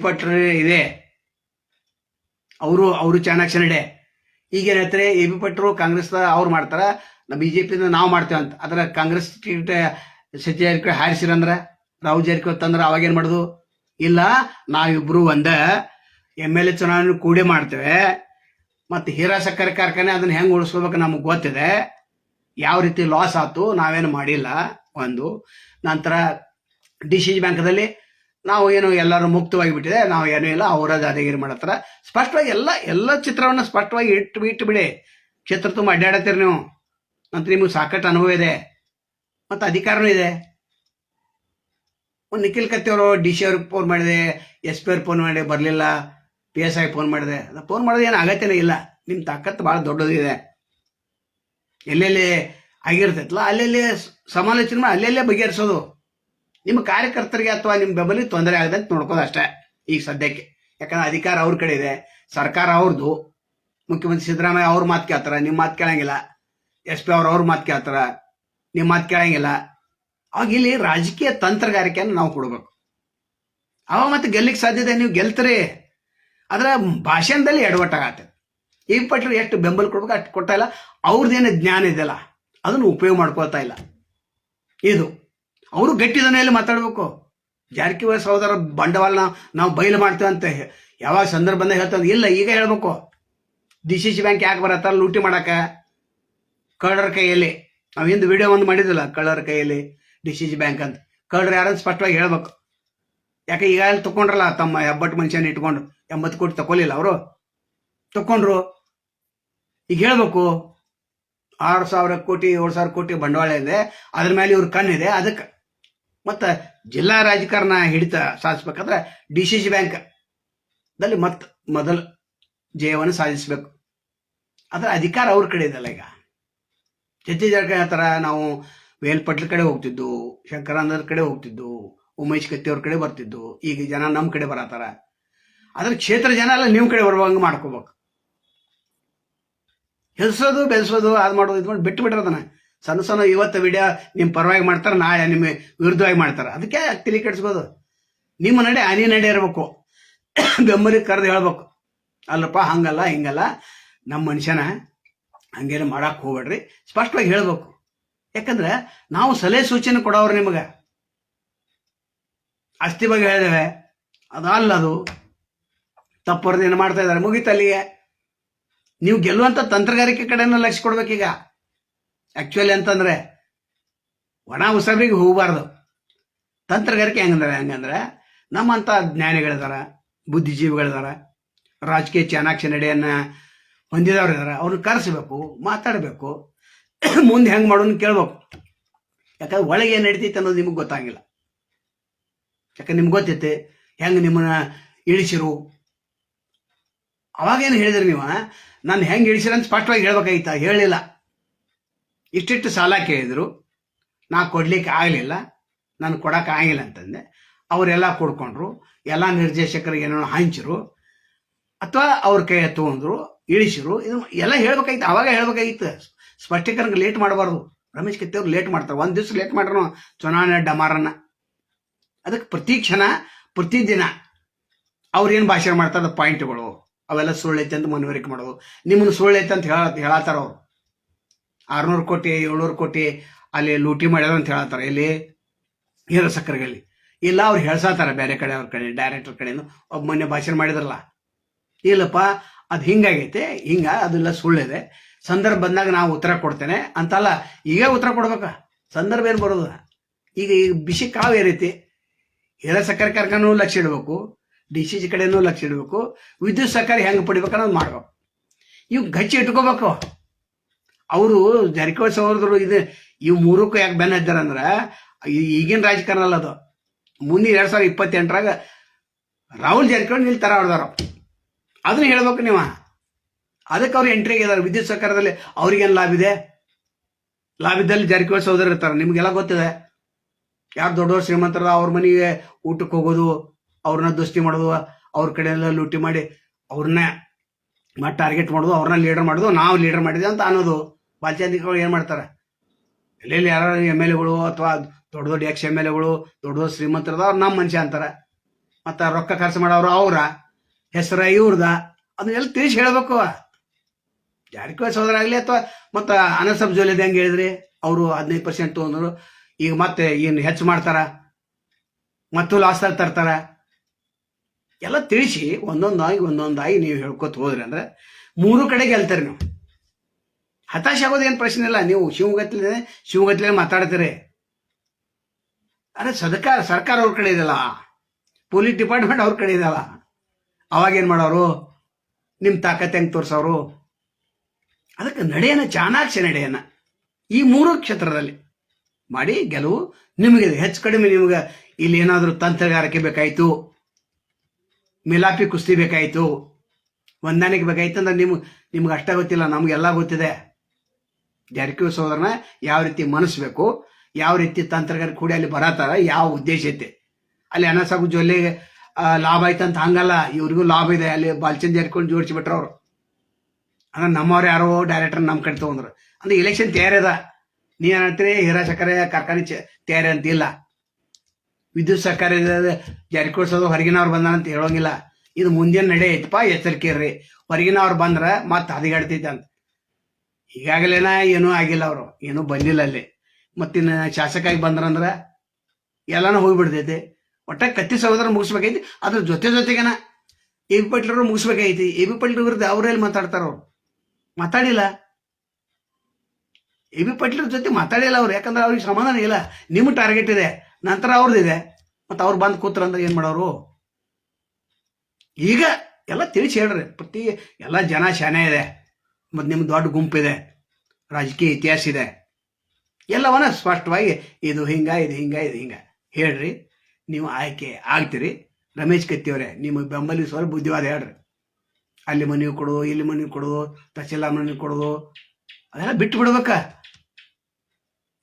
ಇದೆ. ಅವರು ಅವರು ಚಾಣಾಕ್ಷ ನಡೆ ಈಗ ಎ ಬಿ ಪಟ್ರು ಕಾಂಗ್ರೆಸ್ ಅವ್ರು ಮಾಡ್ತಾರೆ ನಮ್ಮ ಬಿ ಜೆ ಪಿಯಿಂದ ನಾವು ಮಾಡ್ತೇವೆ ಅಂತ. ಅದರ ಕಾಂಗ್ರೆಸ್ ಟಿಕೆಟ್ ಸಚಿವ ಹಾರಿಸಿರಂದ್ರ, ರಾಹುಲ್ ಜಾರಕಿಹೊಳಿ ತಂದ್ರೆ ಅವಾಗೇನು ಮಾಡೋದು? ಇಲ್ಲ, ನಾವಿಬ್ರು ಒಂದ ಎಂ ಎಲ್ ಎ ಚುನಾವಣೆ ಕೂಡಿ ಮಾಡ್ತೇವೆ. ಮತ್ತು ಹೀರಾ ಸಕ್ಕರೆ ಕಾರ್ಖಾನೆ ಅದನ್ನ ಹೆಂಗೆ ಉಳಿಸ್ಕೋಬೇಕು ನಮಗೆ ಗೊತ್ತಿದೆ. ಯಾವ ರೀತಿ ಲಾಸ್ ಆಯ್ತು ನಾವೇನು ಮಾಡಿಲ್ಲ ಒಂದು. ನಂತರ ಡಿ ಸಿ ಬ್ಯಾಂಕ್ದಲ್ಲಿ ನಾವು ಏನು ಎಲ್ಲರೂ ಮುಕ್ತವಾಗಿ ಬಿಟ್ಟಿದೆ. ನಾವು ಏನೂ ಇಲ್ಲ, ಅವರ ದಾದಾಗಿರಿ ಮಾಡತ್ತಾರ ಸ್ಪಷ್ಟವಾಗಿ ಎಲ್ಲ ಎಲ್ಲ ಚಿತ್ರವನ್ನು ಸ್ಪಷ್ಟವಾಗಿ ಇಟ್ಟು ಇಟ್ಟು ಬಿಡಿ. ಕ್ಷೇತ್ರ ತುಂಬ ಅಡ್ಡಾಡತ್ತೀರಿ ನೀವು. ಅಂತ ನಿಮಗೆ ಸಾಕಷ್ಟು ಅನುಭವ ಇದೆ. ಮತ್ತು ಅಧಿಕಾರನೂ ಇದೆ. ನಿಖಿಲ್ ಕತ್ತಿ ಅವರು ಡಿ ಸಿ ಅವ್ರಿಗೆ ಫೋನ್ ಮಾಡಿದೆ. ಎಸ್ ಪಿ ಅವ್ರಿಗೆ ಫೋನ್ ಮಾಡಿ, ಬರಲಿಲ್ಲ. ಪಿ ಎಸ್ ಐ ಫೋನ್ ಮಾಡಿದೆ. ಫೋನ್ ಮಾಡೋದು ಏನು ಅಗತ್ಯನೇ ಇಲ್ಲ. ನಿಮ್ಮ ತಾಕತ್ತು ಭಾಳ ದೊಡ್ಡದಿದೆ. ಎಲ್ಲೆಲ್ಲಿ ಆಗಿರ್ತೈತಲ್ಲ, ಅಲ್ಲೆಲ್ಲಿ ಸಮಾಲೋಚನೆ ಮಾಡಿ ಅಲ್ಲೆಲ್ಲೇ ಬಗೆಹರಿಸೋದು. ನಿಮ್ಮ ಕಾರ್ಯಕರ್ತರಿಗೆ ಅಥವಾ ನಿಮ್ಮ ಬೆಂಬಲಿಗೆ ತೊಂದರೆ ಆಗದೆ ಅಂತ ನೋಡ್ಕೋದು ಅಷ್ಟೇ ಈಗ ಸದ್ಯಕ್ಕೆ. ಯಾಕಂದ್ರೆ ಅಧಿಕಾರ ಅವ್ರ ಕಡೆ ಇದೆ. ಸರ್ಕಾರ ಅವ್ರದ್ದು ಮುಖ್ಯಮಂತ್ರಿ ಸಿದ್ದರಾಮಯ್ಯ ಅವ್ರ ಮಾತು ಕೇಳ್ತಾರೆ ನಿಮ್ಮ ಮಾತು ಕೇಳಂಗಿಲ್ಲ. ಎಸ್ ಪಿ ಅವ್ರ ಅವ್ರ ಮಾತು ಕೇಳ್ತಾರೆ ನಿಮ್ಮ ಮಾತು ಕೇಳಂಗಿಲ್ಲ. ಅವಾಗ ಇಲ್ಲಿ ರಾಜಕೀಯ ತಂತ್ರಗಾರಿಕೆಯನ್ನು ನಾವು ಕೊಡಬೇಕು. ಅವಾಗ ಮತ್ತೆ ಗೆಲ್ಲಿಕ್ಕೆ ಸಾಧ್ಯತೆ ನೀವು ಗೆಲ್ತೀರಿ. ಅದರ ಭಾಷಣದಲ್ಲಿ ಎಡವಟ್ಟಾಗತ್ತೆ ಈಗ ಪಟ್ರು ಎಷ್ಟು ಬೆಂಬಲ ಕೊಡ್ಬೇಕು ಅಷ್ಟು ಕೊಡ್ತಾ ಇಲ್ಲ. ಅವ್ರದ್ದೇನು ಜ್ಞಾನ ಇದೆಯಲ್ಲ, ಅದನ್ನು ಉಪಯೋಗ ಮಾಡ್ಕೊಳ್ತಾ ಇಲ್ಲ. ಇದು. ಅವರು ಗಟ್ಟಿದನೆಯಲ್ಲಿ ಮಾತಾಡಬೇಕು. ಜಾರಕಿಹೊಳಿ ಸಹೋದರ ಬಂಡವಾಳ ನಾವು ಬಯಲು ಮಾಡ್ತೇವೆ ಅಂತ ಯಾವಾಗ ಸಂದರ್ಭ ಬಂದಾಗ ಹೇಳ್ತಾರೆ ಇಲ್ಲ, ಈಗ ಹೇಳ್ಬೇಕು. ಡಿ ಬ್ಯಾಂಕ್ ಯಾಕೆ ಬರತ್ತ ಲೂಟಿ ಮಾಡಕ ಕಳ್ಳರ ಕೈಯಲ್ಲಿ. ನಾವು ಹಿಂದೆ ವಿಡಿಯೋ ಒಂದು ಮಾಡಿದ್ದಿಲ್ಲ ಕಳ್ಳರ ಕೈಯಲ್ಲಿ ಡಿ ಬ್ಯಾಂಕ್ ಅಂತ. ಕಳ್ಳರು ಯಾರು ಸ್ಪಷ್ಟವಾಗಿ ಹೇಳ್ಬೇಕು. ಯಾಕೆ ಈಗ ಅಲ್ಲಿ ತಕೊಂಡ್ರಲ್ಲ ತಮ್ಮ ಹೆಬ್ಬಟ್ಟು ಮನುಷ್ಯನ ಇಟ್ಕೊಂಡು ಎಂಬತ್ತು ಕೋಟಿ ತಗೊಲಿಲ್ಲ ಅವರು? ತಕೊಂಡ್ರು. ಈಗ ಹೇಳ್ಬೇಕು, ಆರು ಸಾವಿರ ಕೋಟಿ, ಏಳು ಸಾವಿರ ಕೋಟಿ ಬಂಡವಾಳ ಇದೆ, ಅದ್ರ ಮೇಲೆ ಇವ್ರ ಕಣ್ಣಿದೆ, ಅದಕ್ಕೆ ಮತ್ತು ಜಿಲ್ಲಾ ರಾಜಕಾರಣ ಹಿಡಿತ ಸಾಧಿಸ್ಬೇಕಂದ್ರೆ ಡಿ ಸಿ ಸಿ ಬ್ಯಾಂಕ್ ದಲ್ಲಿ ಮತ್ತೆ ಮೊದಲು ಜಯವನ್ನು ಸಾಧಿಸಬೇಕು. ಅದರ ಅಧಿಕಾರ ಅವ್ರ ಕಡೆ ಇದಲ್ಲ ಈಗ? ಛತ್ತೀಸ್ಗಢ ಹೇಳ್ತಾರ ನಾವು ವೇಲ್ಪಟ್ಲ ಕಡೆ ಹೋಗ್ತಿದ್ದು ಶಂಕರಾನಂದರ ಕಡೆ ಹೋಗ್ತಿದ್ದು ಉಮೇಶ್ ಕತ್ತಿ ಅವ್ರ ಕಡೆ ಬರ್ತಿದ್ದು. ಈಗ ಜನ ನಮ್ಮ ಕಡೆ ಬರತ್ತಾರ. ಅದ್ರ ಕ್ಷೇತ್ರ ಜನ ಎಲ್ಲ ನಿಮ್ಮ ಕಡೆ ಬರುವಂಗೆ ಮಾಡ್ಕೋಬೇಕು. ಹೆಸೋದು ಬೆಳೆಸೋದು ಅದು ಮಾಡೋದು, ಇದು ಮಾಡಿ ಬಿಟ್ಟು ಬಿಟ್ಟಿರೋದನ್ನ ಸಣ್ಣ ಸಣ್ಣ ಇವತ್ತು ವಿಡಿಯೋ ನಿಮ್ಮ ಪರವಾಗಿ ಮಾಡ್ತಾರೆ, ನಾಳೆ ನಿಮ್ಮ ವಿರುದ್ಧವಾಗಿ ಮಾಡ್ತಾರೆ. ಅದಕ್ಕೆ ತಿಳಿ ಕೆಡಿಸ್ಬೋದು. ನಿಮ್ಮ ನಡೆ, ಹನಿ ನಡೆ ಇರಬೇಕು. ಬೆಂಬಲಿಗೆ ಕರೆದು ಹೇಳ್ಬೇಕು. ಅಲ್ಲಪ್ಪ, ಹಂಗಲ್ಲ, ಹಿಂಗಲ್ಲ. ನಮ್ಮ ಮನುಷ್ಯನ ಹಂಗೇನು ಮಾಡಕ್ಕೆ ಹೋಗ್ಬೇಡ್ರಿ. ಸ್ಪಷ್ಟವಾಗಿ ಹೇಳ್ಬೇಕು. ಯಾಕಂದ್ರೆ ನಾವು ಸಲಹೆ ಸೂಚನೆ ಕೊಡೋರು ನಿಮಗೆ. ಆಸ್ತಿ ಬಗ್ಗೆ ಹೇಳಿದೇವೆ ಅದು ಅಲ್ಲದು ತಪ್ಪು ಏನು ಮಾಡ್ತಾ ಇದ್ದಾರೆ. ಮುಗಿತಲ್ಲಿಗೆ ನೀವು ಗೆಲ್ಲುವಂಥ ತಂತ್ರಗಾರಿಕೆ ಕಡೆನೂ ಲಕ್ಷ್ಯ ಕೊಡ್ಬೇಕೀಗ ಆ್ಯಕ್ಚುಲಿ ಅಂತಂದರೆ, ಒಣ ಉಸಬ್ರಿಗೆ ಹೋಗಬಾರ್ದು. ತಂತ್ರಗಾರಿಕೆ ಹೆಂಗಂದ್ರೆ ಹೆಂಗಂದ್ರೆ, ನಮ್ಮಂಥ ಜ್ಞಾನಿಗಳಿದಾರ, ಬುದ್ಧಿಜೀವಿಗಳಿದಾರ, ರಾಜಕೀಯ ಚಾಣಾಕ್ಷ ನಡೆಯನ್ನು ಹೊಂದಿದವ್ರು ಇದ್ದಾರೆ ಅವ್ರನ್ನ ಕರೆಸ್ಬೇಕು, ಮಾತಾಡಬೇಕು, ಮುಂದೆ ಹೆಂಗೆ ಮಾಡೋದು ಕೇಳ್ಬೇಕು. ಯಾಕಂದ್ರೆ ಒಳಗೆ ಏನು ನಡೀತೈತೆ ಅನ್ನೋದು ನಿಮಗೆ ಗೊತ್ತಾಗಿಲ್ಲ. ಯಾಕಂದ್ರೆ ನಿಮ್ಗೆ ಗೊತ್ತೈತೆ? ಹೆಂಗೆ ನಿಮ್ಮನ್ನ ಇಳಿಸಿರು? ಅವಾಗೇನು ಹೇಳಿದ್ರಿ ನೀವು ನಾನು ಹೆಂಗೆ ಇಳಿಸಿರ ಅಂತ ಸ್ಪಷ್ಟವಾಗಿ ಹೇಳ್ಬೇಕಾಗಿತ್ತ? ಹೇಳಿಲ್ಲ. ಇಷ್ಟಿಷ್ಟು ಸಾಲ ಕೇಳಿದ್ರು. ನಾ ಕೊಡ್ಲಿಕ್ಕೆ ಆಗಲಿಲ್ಲ. ನಾನು ಕೊಡಕ್ಕೆ ಆಗಿಲ್ಲ ಅಂತಂದೆ. ಅವರೆಲ್ಲ ಕೊಡ್ಕೊಂಡ್ರು. ಎಲ್ಲ ನಿರ್ದೇಶಕರಿಗೆ ಏನೋ ಹಂಚರು. ಅಥವಾ ಅವ್ರ ಕೈ ತಗೊಂಡ್ರು, ಇಳಿಸಿರು. ಇದು ಎಲ್ಲ ಹೇಳ್ಬೇಕಾಗಿತ್ತು. ಅವಾಗ ಹೇಳ್ಬೇಕಾಗಿತ್ತು. ಸ್ಪಷ್ಟೀಕರಣ ಲೇಟ್ ಮಾಡಬಾರ್ದು. ರಮೇಶ್ ಕಿತ್ತವ್ರು ಲೇಟ್ ಮಾಡ್ತಾರೆ. ಒಂದು ದಿವಸ ಲೇಟ್ ಮಾಡ್ರು. ಚುನಾವಣೆ ಡಮಾರನ್ನ ಅದಕ್ಕೆ ಪ್ರತಿ ಕ್ಷಣ ಪ್ರತಿದಿನ ಅವ್ರೇನು ಭಾಷಣ ಮಾಡ್ತಾರೆ ಪಾಯಿಂಟ್ಗಳು. ಅವೆಲ್ಲ ಸುಳ್ಳೈತೆ ಅಂತ ಮನವರಿಕೆ ಮಾಡೋದು. ನಿಮ್ಮನ್ನು ಸುಳ್ಳೈತೆ ಅಂತ ಹೇಳ ಹೇಳತ್ತಾರ ಅವ್ರು. ಆರ್ನೂರು ಕೋಟಿ, ಏಳ್ನೂರು ಕೋಟಿ ಅಲ್ಲಿ ಲೂಟಿ ಮಾಡ್ಯಾರ ಅಂತ ಹೇಳತ್ತಾರ ಇಲ್ಲಿ ಹೀರೋ ಸಕ್ಕರೆಗಲ್ಲಿ ಇಲ್ಲ, ಅವ್ರು ಹೇಳ್ಸಾತಾರ ಬೇರೆ ಕಡೆ, ಅವ್ರ ಕಡೆ, ಡೈರೆಕ್ಟರ್ ಕಡೆಯಿಂದ ಒಬ್ಬ ಮೊನ್ನೆ ಭಾಷಣ ಮಾಡಿದ್ರಲ್ಲ. ಇಲ್ಲಪ್ಪ, ಅದು ಹಿಂಗಾಗೈತೆ. ಹಿಂಗ, ಅದೆಲ್ಲ ಸುಳ್ಳಿದೆ ಸಂದರ್ಭ ಬಂದಾಗ ನಾವು ಉತ್ತರ ಕೊಡ್ತೇನೆ. ಅಂತಲ್ಲ, ಈಗ ಉತ್ತರ ಕೊಡ್ಬೇಕ? ಸಂದರ್ಭ ಏನು ಬರೋದು? ಈಗ ಈಗ ಬಿಸಿ ಕಾವು ಏರೈತಿ ಹೀರೋ ಸಕ್ಕರೆ ಕಾರ್ಖಾನೂ ಲಕ್ಷ ಇಡಬೇಕು ಡಿ ಸಿ ಜಿ ಕಡೆನೂ ಲಕ್ಷ ಇಡಬೇಕು, ವಿದ್ಯುತ್ ಸರ್ಕಾರ ಹೆಂಗೆ ಪಡಿಬೇಕು ಅನ್ನೋದು ಮಾಡ್ಬೇಕು. ಇವು ಗಚ್ಚಿ ಇಟ್ಕೋಬೇಕು. ಅವರು ಜಾರಕಿಹೊಳಿ ಸಹೋದರು ಇದು, ಇವು ಮೂರಕ್ಕೂ ಯಾಕೆ ಬೆನ್ನ ಹಚ್ಚಾರಂದ್ರೆ ಈ- ಈಗಿನ ರಾಜಕಾರಣ ಅಲ್ಲ ಅದು. ಮುಂದಿನ ಎರಡು ಸಾವಿರದ ಇಪ್ಪತ್ತೆಂಟರಾಗ ರಾಹುಲ್ ಜಾರಕಿಹೊಳಿ ನಿಲ್ತಾರ ಹೊಡೆದಾರ ಅದನ್ನ ಹೇಳ್ಬೇಕು ನೀವು. ಅದಕ್ಕೆ ಅವ್ರು ಎಂಟ್ರಿ ಆಗಿದ್ದಾರೆ ವಿದ್ಯುತ್ ಸರ್ಕಾರದಲ್ಲಿ ಅವ್ರಿಗೇನು ಲಾಭ ಇದೆ? ಲಾಭ ಇದ್ದಲ್ಲಿ ಜಾರಕಿಹೊಳಿ ಸಹೋದರ ಇರ್ತಾರೆ. ನಿಮಗೆಲ್ಲ ಗೊತ್ತಿದೆ. ಯಾರು ದೊಡ್ಡವ್ರು ಶ್ರೀಮಂತರ ಅವ್ರ ಮನೆಗೆ ಊಟಕ್ಕೆ ಹೋಗೋದು, ಅವ್ರನ್ನ ದೃಷ್ಟಿ ಮಾಡೋದು, ಅವ್ರ ಕಡೆ ಲೂಟಿ ಮಾಡಿ ಅವ್ರನ್ನ ಮತ್ತೆ ಟಾರ್ಗೆಟ್ ಮಾಡೋದು ಅವ್ರನ್ನ ಲೀಡರ್ ಮಾಡೋದು, ನಾವು ಲೀಡರ್ ಮಾಡಿದೆ ಅಂತ ಅನ್ನೋದು. ಬಾಲ್ಚಂದಿಗಳು ಏನು ಮಾಡ್ತಾರೆ? ಎಲ್ಲೆಲ್ಲಿ ಯಾರು ಎಂ ಎಲ್ ಎಗಳು ಅಥವಾ ದೊಡ್ಡ ದೊಡ್ಡ ಎಕ್ಸ್ ಎಂ ಎಲ್ ಎಗಳು, ದೊಡ್ಡ ದೊಡ್ಡ ಶ್ರೀಮಂತರದ ಅವ್ರು ನಮ್ಮ ಮನುಷ್ಯ ಅಂತಾರೆ. ಮತ್ತು ರೊಕ್ಕ ಖರ್ಚು ಮಾಡೋರು ಅವ್ರ, ಹೆಸರ ಇವ್ರದ ಅದನ್ನೆಲ್ಲ ತಿಳಿಸಿ ಹೇಳ್ಬೇಕು? ಜಾರಕಿಹೊಳಿ ಸೋದರ ಆಗಲಿ ಅಥವಾ ಮತ್ತು ಅನಸಬ್ ಜೋಲಿದ ಹೆಂಗೆ ಹೇಳಿದ್ರಿ? ಅವರು ಹದಿನೈದು ಪರ್ಸೆಂಟ್ ತೊಗೊಂಡ್ರು. ಈಗ ಮತ್ತೆ ಏನು ಹೆಚ್ಚು ಮಾಡ್ತಾರ? ಮತ್ತು ಲಾಸ್ದಾಗ ತರ್ತಾರ? ಎಲ್ಲ ತಿಳಿಸಿ ಒಂದೊಂದಾಗಿ ಒಂದೊಂದಾಗಿ ನೀವು ಹೇಳ್ಕೊತ ಹೋದ್ರಿ ಅಂದ್ರೆ ಮೂರು ಕಡೆ ಗೆಲ್ತಾರೆ ನೀವು. ಹತಾಶ ಆಗೋದು ಏನು ಪ್ರಶ್ನೆ ಇಲ್ಲ. ನೀವು ಶಿವಗತ್ಲೆ ಶಿವಗತ್ಲೆ ಮಾತಾಡ್ತೀರಿ. ಅರೆ ಸರ್ಕಾರ ಸರ್ಕಾರ ಅವ್ರ ಕಡೆ ಇದೆಯಲ್ಲ? ಪೊಲೀಸ್ ಡಿಪಾರ್ಟ್ಮೆಂಟ್ ಅವ್ರ ಕಡೆ ಇದೆಯಲ್ಲ? ಅವಾಗ ಏನು ಮಾಡೋರು? ನಿಮ್ಮ ತಾಕತ್ ಹೆಂಗೆ ತೋರ್ಸೋರು? ಅದಕ್ಕೆ ನಡೆಯನ ಚಾಣಾಕ್ಷ ನಡೆಯನ. ಈ ಮೂರು ಕ್ಷೇತ್ರದಲ್ಲಿ. ಮಾಡಿ ಗೆಲುವು ನಿಮಗೆ ಹೆಚ್ಚು ಕಡಿಮೆ ನಿಮ್ಗೆ ಇಲ್ಲಿ ಏನಾದರೂ ತಂತ್ರಗಾರಿಕೆ ಬೇಕಾಯಿತು ಮಿಲಾಪಿ ಕುಸ್ತಿ ಬೇಕಾಯಿತು ಹೊಂದಾಣಿಕೆ ಬೇಕಾಯ್ತು ಅಂದ್ರೆ ನಿಮ್ಗೆ ನಿಮ್ಗೆ ಅಷ್ಟೇ ಗೊತ್ತಿಲ್ಲ ನಮಗೆಲ್ಲ ಗೊತ್ತಿದೆ. ಜಾರಕಿಹೊಳಿ ಸೋದರನ ಯಾವ ರೀತಿ ಮನಸ್ಬೇಕು ಯಾವ ರೀತಿ ತಂತ್ರಗಾರಿಕೆ ಕೂಡಿ ಅಲ್ಲಿ ಬರತ್ತಾರ ಯಾವ ಉದ್ದೇಶ ಐತೆ. ಅಲ್ಲಿ ಅನಸಾಬು ಜೊಲ್ಲೆ ಆ, ಲಾಭ ಆಯ್ತಂತ ಹಂಗಲ್ಲ ಇವ್ರಿಗೂ ಲಾಭ ಇದೆ. ಅಲ್ಲಿ ಬಾಲ್ಚಂದ್ ಜಾರಕಿಹೊಳಿ ಜೋಡಿಸಿಬಿಟ್ರು ಅವರು ಅಂದ್ರೆ ನಮ್ಮವ್ರು ಯಾರೋ ಡೈರೆಕ್ಟರ್ ನಮ್ಮ ಕಡೆ ತಗೊಂಡ್ರು. ಅಂದ್ರೆ ಇಲೆಕ್ಷನ್ ತಯಾರಿದೆ ನೀ ಏನಂತೀರಿ ಹೀರಾ ಸಕ್ಕರೆ, ಕಾರ್ಖಾನೆ ತಯಾರಿ ಅಂತಿಲ್ಲ ವಿದ್ಯುತ್ ಸಕ್ಕರೆ ಜಾರಿಗೊಳಿಸೋದು ಹೊರಗಿನವ್ರು ಬಂದ ಅಂತ ಹೇಳೋಂಗಿಲ್ಲ. ಇದು ಮುಂದಿನ ನಡೆ ಐತಪ್ಪ, ಎಚ್ಚರಿಕೆ ಇರ್ರಿ. ಹೊರಗಿನವ್ರು ಬಂದ್ರೆ ಮತ್ತೆ ಹದಿಗಾಡ್ತೈತೆ ಅಂತ. ಈಗಾಗಲೇನ ಏನೂ ಆಗಿಲ್ಲ ಅವರು, ಏನೂ ಬಂದಿಲ್ಲ ಅಲ್ಲಿ. ಮತ್ತಿನ್ನು ಶಾಸಕಾಗಿ ಬಂದ್ರಂದ್ರ ಎಲ್ಲಾನು ಹೋಗ್ಬಿಡ್ತೈತಿ. ಒಟ್ಟ ಕತ್ತಿ ಸಹೋದರ ಮುಗಿಸ್ಬೇಕೈತಿ, ಅದ್ರ ಜೊತೆ ಜೊತೆಗೇನ ಎ ಬಿ ಪಾಟೀಲ್ ಮುಗಿಸ್ಬೇಕಾಗೈತಿ ಎ ಬಿ ಪಾಟೀಲ್ ಮಾತಾಡ್ತಾರ ಅವ್ರು? ಮಾತಾಡಿಲ್ಲ. ಎ ಬಿ ಪಾಟೀಲ್ ಜೊತೆ ಮಾತಾಡಿಲ್ಲ ಅವ್ರು, ಯಾಕಂದ್ರೆ ಅವ್ರಿಗೆ ಸಮಾಧಾನ ಇಲ್ಲ. ನಿಮ್ಮ ಟಾರ್ಗೆಟ್ ಇದೆ, ನಂತರ ಅವ್ರದ್ದಿದೆ ಮತ್ತೆ ಅವ್ರು ಬಂದು ಕೂತ್ರಂದ್ರೆ ಏನು ಮಾಡೋರು? ಈಗ ಎಲ್ಲ ತಿಳಿಸಿ ಹೇಳ್ರಿ. ಪ್ರತಿ ಎಲ್ಲ ಜನ ಶಾನೆ ಇದೆ. ಮತ್ತು ನಿಮ್ಮ ದೊಡ್ಡ ಗುಂಪಿದೆ ರಾಜಕೀಯ ಇತಿಹಾಸ ಇದೆ. ಎಲ್ಲವನ್ನ ಸ್ಪಷ್ಟವಾಗಿ ಇದು ಹಿಂಗ ಇದು ಹಿಂಗ ಇದು ಹಿಂಗ ಹೇಳ್ರಿ. ನೀವು ಆಯ್ಕೆ ಆಗ್ತೀರಿ. ರಮೇಶ್ ಕತ್ತಿಯವರೇ ನಿಮ್ಮ ಬೆಂಬಲಿಸೋರು ಬುದ್ಧಿವಾದ ಹೇಳ್ರಿ. ಅಲ್ಲಿ ಮನವಿ ಕೊಡೋದು, ಇಲ್ಲಿ ಮನವಿ ಕೊಡೋದು, ತಹಸೀಲ್ದಾರ್ ಮನವಿ ಕೊಡೋದು, ಅದೆಲ್ಲ ಬಿಟ್ಟು ಬಿಡ್ಬೇಕ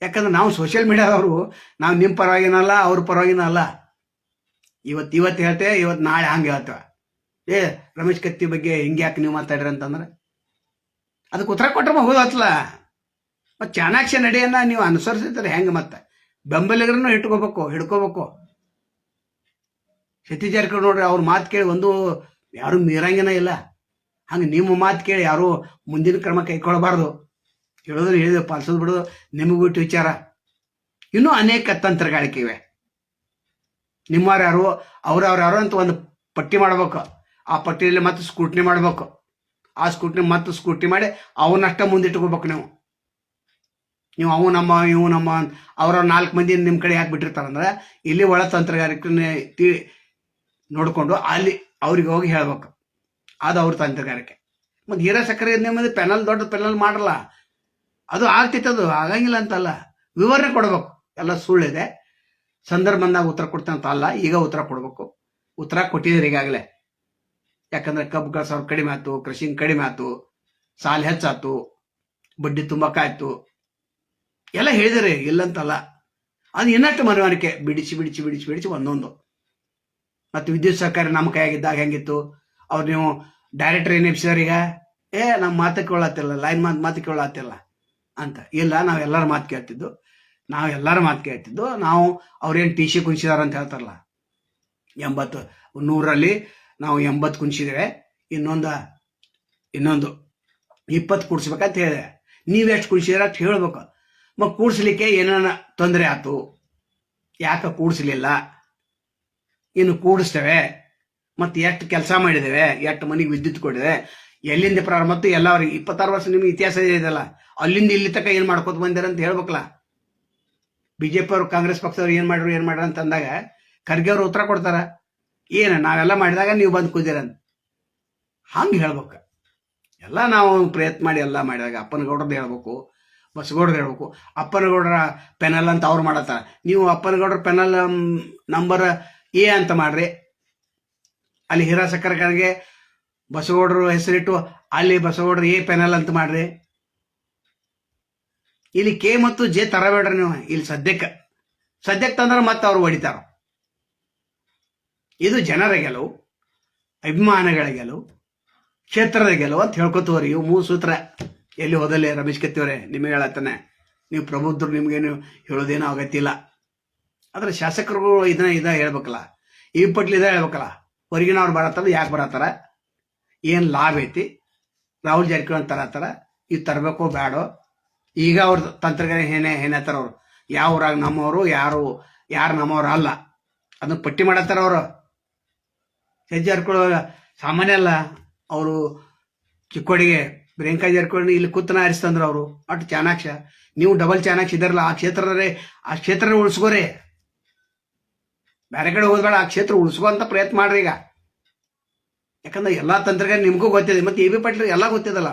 ಯಾಕಂದ್ರೆ ನಾವು ಸೋಷಿಯಲ್ ಮೀಡಿಯಾದವರು ನಾವು ನಿಮ್ಮ ಪರವಾಗಿನಲ್ಲ, ಅವ್ರ ಪರವಾಗಿನಲ್ಲ. ಇವತ್ತು ಇವತ್ತು ಹೇಳ್ತೇವೆ ಇವತ್ತು ನಾಳೆ ಹಂಗೆ ಹೇಳ್ತೇವೆ ಏ, ರಮೇಶ್ ಕತ್ತಿ ಬಗ್ಗೆ ಹಿಂಗೆ ಯಾಕೆ ನೀವು ಮಾತಾಡ್ರಿ ಅಂತಂದ್ರೆ ಅದಕ್ಕೆ ಉತ್ತರ ಕೊಟ್ಟರೆ ಹೋದತ್ಲ ಮತ್ತು ಚಾಣಾಕ್ಷ ನಡೆಯನ್ನ ನೀವು ಅನುಸರಿಸಿದ್ರೆ ಹೆಂಗೆ ಮತ್ತೆ? ಬೆಂಬಲಿಗರನ್ನು ಇಟ್ಕೋಬೇಕು, ಹಿಡ್ಕೋಬೇಕು. ಸತೀಶ್ ಜಾರಕಿಹೊಳಿ ನೋಡ್ರಿ, ಅವ್ರ ಮಾತು ಕೇಳಿ ಒಂದು ಯಾರು ಮೀರಂಗಿನ ಇಲ್ಲ. ಹಂಗೆ ನಿಮ್ಮ ಮಾತು ಕೇಳಿ ಯಾರು ಮುಂದಿನ ಕ್ರಮ ಕೈಗೊಳ್ಳಬಾರ್ದು. ಹೇಳೋದನ್ನ ಹೇಳಿದೆ, ಪಾಲಿಸೋದು ಬಿಡೋದು, ನಿಮಗೆ ಬಿಟ್ಟು ವಿಚಾರ. ಇನ್ನೂ ಅನೇಕ ತಂತ್ರಗಾರಿಕೆ ಇವೆ. ನಿಮ್ಮವ್ರು ಯಾರು, ಅವ್ರವ್ರು ಯಾರು ಅಂತ ಒಂದು ಪಟ್ಟಿ ಮಾಡ್ಬೇಕು. ಆ ಪಟ್ಟಿಯಲ್ಲಿ ಮತ್ತೆ ಸ್ಕೂಟ್ನಿ ಮಾಡ್ಬೇಕು. ಆ ಸ್ಕೂಟ್ನಿ ಮತ್ತೆ ಸ್ಕೂಟಿ ಮಾಡಿ ಅವನ್ನಷ್ಟ ಮುಂದಿಟ್ಕೋಬೇಕು ನೀವು. ನೀವು ಅವು ನಮ್ಮ, ಇವು ನಮ್ಮ ಅವ್ರ ನಾಲ್ಕು ಮಂದಿ ನಿಮ್ಮ ಕಡೆ ಯಾಕೆ ಬಿಟ್ಟಿರ್ತಾರಂದ್ರೆ ಇಲ್ಲಿ ಒಳ ತಂತ್ರಗಾರಿಕೆ ತಿ ನೋಡಿಕೊಂಡು ಅಲ್ಲಿ ಅವ್ರಿಗೆ ಹೋಗಿ ಹೇಳ್ಬೇಕು. ಅದು ಅವ್ರ ತಂತ್ರಗಾರಿಕೆ. ಮತ್ತು ಹೀರಾ ಸಕ್ಕರೆ ನಿಮ್ಮದು ಪೆನಲ್ ದೊಡ್ಡ ಪೆನಲ್ ಮಾಡಲ್ಲ. ಅದು ಆಗ್ತೈತೆ ಅದು, ಆಗಂಗಿಲ್ಲ ಅಂತಲ್ಲ. ವಿವರಣೆ ಕೊಡಬೇಕು. ಎಲ್ಲ ಸುಳ್ಳಿದೆ. ಸಂದರ್ಭ ಬಂದಾಗ ಉತ್ತರ ಕೊಡ್ತೇನೆ ಅಂತ ಅಲ್ಲ, ಈಗ ಉತ್ತರ ಕೊಡಬೇಕು. ಉತ್ತರ ಕೊಟ್ಟಿದ್ದೀರಿ ಈಗಾಗಲೇ. ಯಾಕಂದ್ರೆ ಕಬ್ಬು ಕಳ್ಸೋರು ಕಡಿಮೆ ಆಯ್ತು ಕೃಷಿ ಕಡಿಮೆ ಆಯ್ತು, ಸಾಲ ಹೆಚ್ಚಾಯ್ತು, ಬಡ್ಡಿ ತುಂಬಕ್ಕಾಯ್ತು ಎಲ್ಲ ಹೇಳಿದರೆ ಇಲ್ಲಂತಲ್ಲ. ಅದು ಇನ್ನಷ್ಟು ಮನವರಿಕೆ. ಬಿಡಿಸಿ ಬಿಡಿಸಿ ಬಿಡಿಸಿ ಬಿಡಿಸಿ ಒಂದೊಂದು. ಮತ್ತು ವಿದ್ಯುತ್ ಸಹಕಾರ ನಮ್ಮ ಕೈಯಾಗಿದ್ದಾಗ ಹೆಂಗಿತ್ತು? ಅವ್ರು ನೀವು ಡೈರೆಕ್ಟರ್ ಏನು ಈಗ ಏ ನಮ್ಮ ಮಾತು ಕೇಳತ್ತಿಲ್ಲ ಲೈನ್ ಮಾತು ಮಾತು ಕೇಳತ್ತಿಲ್ಲ ಅಂತ. ಇಲ್ಲ, ನಾವು ಎಲ್ಲರ ಮಾತು ಕೇಳ್ತಿದ್ದು. ನಾವು ಎಲ್ಲರ ಮಾತು ಕೇಳ್ತಿದ್ದು, ನಾವು ಅವ್ರೇನು ಟಿ ಸಿ ಕುಣಿಸಿದಾರ ಅಂತ ಹೇಳ್ತಾರಲ್ಲ? ಎಂಬತ್ತು, ನೂರಲ್ಲಿ ನಾವು ಎಂಬತ್ತು ಕುಣಿಸಿದ್ದೇವೆ ಇನ್ನೊಂದು ಇನ್ನೊಂದು ಇಪ್ಪತ್ತು ಕುಡಿಸ್ಬೇಕಂತ ಹೇಳಿದೆ. ನೀವೆಷ್ಟು ಕುಣಿಸಿದ್ರ ಅಂತ ಹೇಳ್ಬೇಕು. ಮತ್ತೆ ಕೂಡಿಸ್ಲಿಕ್ಕೆ ಏನೇನ ತೊಂದರೆ ಆಯ್ತು ಯಾಕೆ ಕೂಡಿಸ್ಲಿಲ್ಲ? ಇನ್ನು ಕೂಡಿಸ್ತೇವೆ. ಮತ್ತು ಎಷ್ಟು ಕೆಲಸ ಮಾಡಿದ್ದೇವೆ? ಎಷ್ಟು ಮನೆಗೆ ವಿದ್ಯುತ್ ಕೊಡಿದೆ? ಎಲ್ಲಿಂದ ಪ್ರಾರಂಭ ಮತ್ತು ಎಲ್ಲ ಅವ್ರಿಗೆ ಇಪ್ಪತ್ತಾರು ವರ್ಷ ನಿಮ್ಗೆ ಇತಿಹಾಸ ಇದೆಯಲ್ಲ, ಅಲ್ಲಿಂದ ಇಲ್ಲಿ ತನಕ ಏನು ಮಾಡ್ಕೋತ ಬಂದಿರ ಅಂತ ಹೇಳ್ಬೇಕಲ್ಲ. ಬಿ ಜೆ ಪಿ ಅವರು, ಕಾಂಗ್ರೆಸ್ ಪಕ್ಷದವ್ರು ಏನು ಮಾಡ್ರು, ಏನು ಮಾಡ್ರ ಅಂತ ಅಂದಾಗ ಖರ್ಗೆ ಅವರು ಉತ್ತರ ಕೊಡ್ತಾರ. ಏನು, ನಾವೆಲ್ಲ ಮಾಡಿದಾಗ ನೀವು ಬಂದು ಕೂದಿರಂತ ಹಂಗೆ ಹೇಳ್ಬೇಕು. ಎಲ್ಲ ನಾವು ಪ್ರಯತ್ನ ಮಾಡಿ ಎಲ್ಲ ಮಾಡಿದಾಗ ಅಪ್ಪನಗೌಡ್ರದ್ದು ಹೇಳ್ಬೇಕು ಬಸ್ಗೌಡ್ರು ಹೇಳ್ಬೇಕು. ಅಪ್ಪನಗೌಡರ ಪೆನಲ್ ಅಂತ ಅವ್ರು ಮಾಡತ್ತಾರ. ನೀವು ಅಪ್ಪನಗೌಡ್ರ ಪೆನಲ್ ನಂಬರ್ ಎ ಅಂತ ಮಾಡ್ರಿ. ಅಲ್ಲಿ ಹಿರಾ ಸಕ್ಕರೆಗೆ ಬಸವಗೌಡರು ಹೆಸರಿಟ್ಟು ಅಲ್ಲಿ ಬಸವಗೌಡರು ಎ ಪೆನಲ್ ಅಂತ ಮಾಡ್ರಿ. ಇಲ್ಲಿ ಕೆ ಮತ್ತು ಜೆ ತರಬೇಡ್ರಿ ನೀವು ಇಲ್ಲಿ ಸದ್ಯಕ್ಕೆ. ಸದ್ಯಕ್ಕೆ ತಂದ್ರೆ ಮತ್ತೆ ಅವ್ರು ಹೊಡಿತಾರ. ಇದು ಜನರ ಗೆಲುವು, ಅಭಿಮಾನಿಗಳ ಗೆಲುವು, ಕ್ಷೇತ್ರದ ಗೆಲುವು ಅಂತ ಹೇಳ್ಕೊತವ್ರಿ ಇವು ಮೂರು ಸೂತ್ರ ಎಲ್ಲಿ ಹೋದಲ್ಲಿ ರಮೇಶ್ ಕತ್ತಿವ್ರೆ ನಿಮಗೆ ಹೇಳತ್ತಾನೆ. ನೀವು ಪ್ರಬುದ್ಧರು ನಿಮಗೇನು ಹೇಳೋದೇನೋ ಆಗತ್ತಿಲ್ಲ. ಆದ್ರೆ ಶಾಸಕರುಗಳು ಇದನ್ನ ಇದ ಹೇಳ್ಬೇಕಲ್ಲ. ಈ ಪಟ್ಲಿ ಇದ ಹೇಳ್ಬೇಕಲ್ಲ. ಹೊರಗಿನವ್ರು ಬರತ್ತಾರ, ಯಾಕೆ ಬರತ್ತಾರ? ಏನು ಲಾಭ ಐತಿ? ರಾಹುಲ್ ಜಾರಕಿಹೊಳಿ ಅಂತ ತರತ್ತಾರ ಇದು ತರಬೇಕೋ ಬೇಡೋ ಈಗ ಅವ್ರ ತಂತ್ರಜ್ಞಾನ ಏನೇ ಏನತ್ತಾರ ಅವರು. ಯಾವ ಊರಾಗ ನಮ್ಮವರು, ಯಾರು ಯಾರು ನಮ್ಮವ್ರು ಅಲ್ಲ. ಅದನ್ನ ಪಟ್ಟಿ ಮಾಡತ್ತಾರ ಅವರು. ಹೆಜ್ಜೆ ಜಾರಕಿಹೊಳಿ ಸಾಮಾನ್ಯ ಅಲ್ಲ. ಅವರು ಚಿಕ್ಕೋಡಿಗೆ, ಪ್ರಿಯಾಂಕಾ ಜಾರಕಿಹೊಳಿ ಇಲ್ಲಿ ಕುತ್ತನ ಆರಿಸ್ತಂದ್ರ ಅವರು. ಅಟ್ ಚಾಣಾಕ್ಷ. ನೀವು ಡಬಲ್ ಚಾಣಾಕ್ಷ ಇದಾರಲ್ಲ, ಆ ಕ್ಷೇತ್ರರೇ ಆ ಕ್ಷೇತ್ರ ಉಳಿಸ್ಕೋರಿ. ಬೇರೆ ಕಡೆ ಹೋದ್ಬೇಡ ಆ ಕ್ಷೇತ್ರ ಉಳಿಸ್ಕೋ ಪ್ರಯತ್ನ ಮಾಡ್ರಿ ಈಗ. ಯಾಕಂದ್ರೆ ಎಲ್ಲ ತಂತ್ರಜ್ಞಾನ ನಿಮಗೂ ಗೊತ್ತಿದೆ, ಮತ್ತೆ ಎ ಬಿ ಪಾಟೀಲ್ ಎಲ್ಲ ಗೊತ್ತಿದಲ್ಲ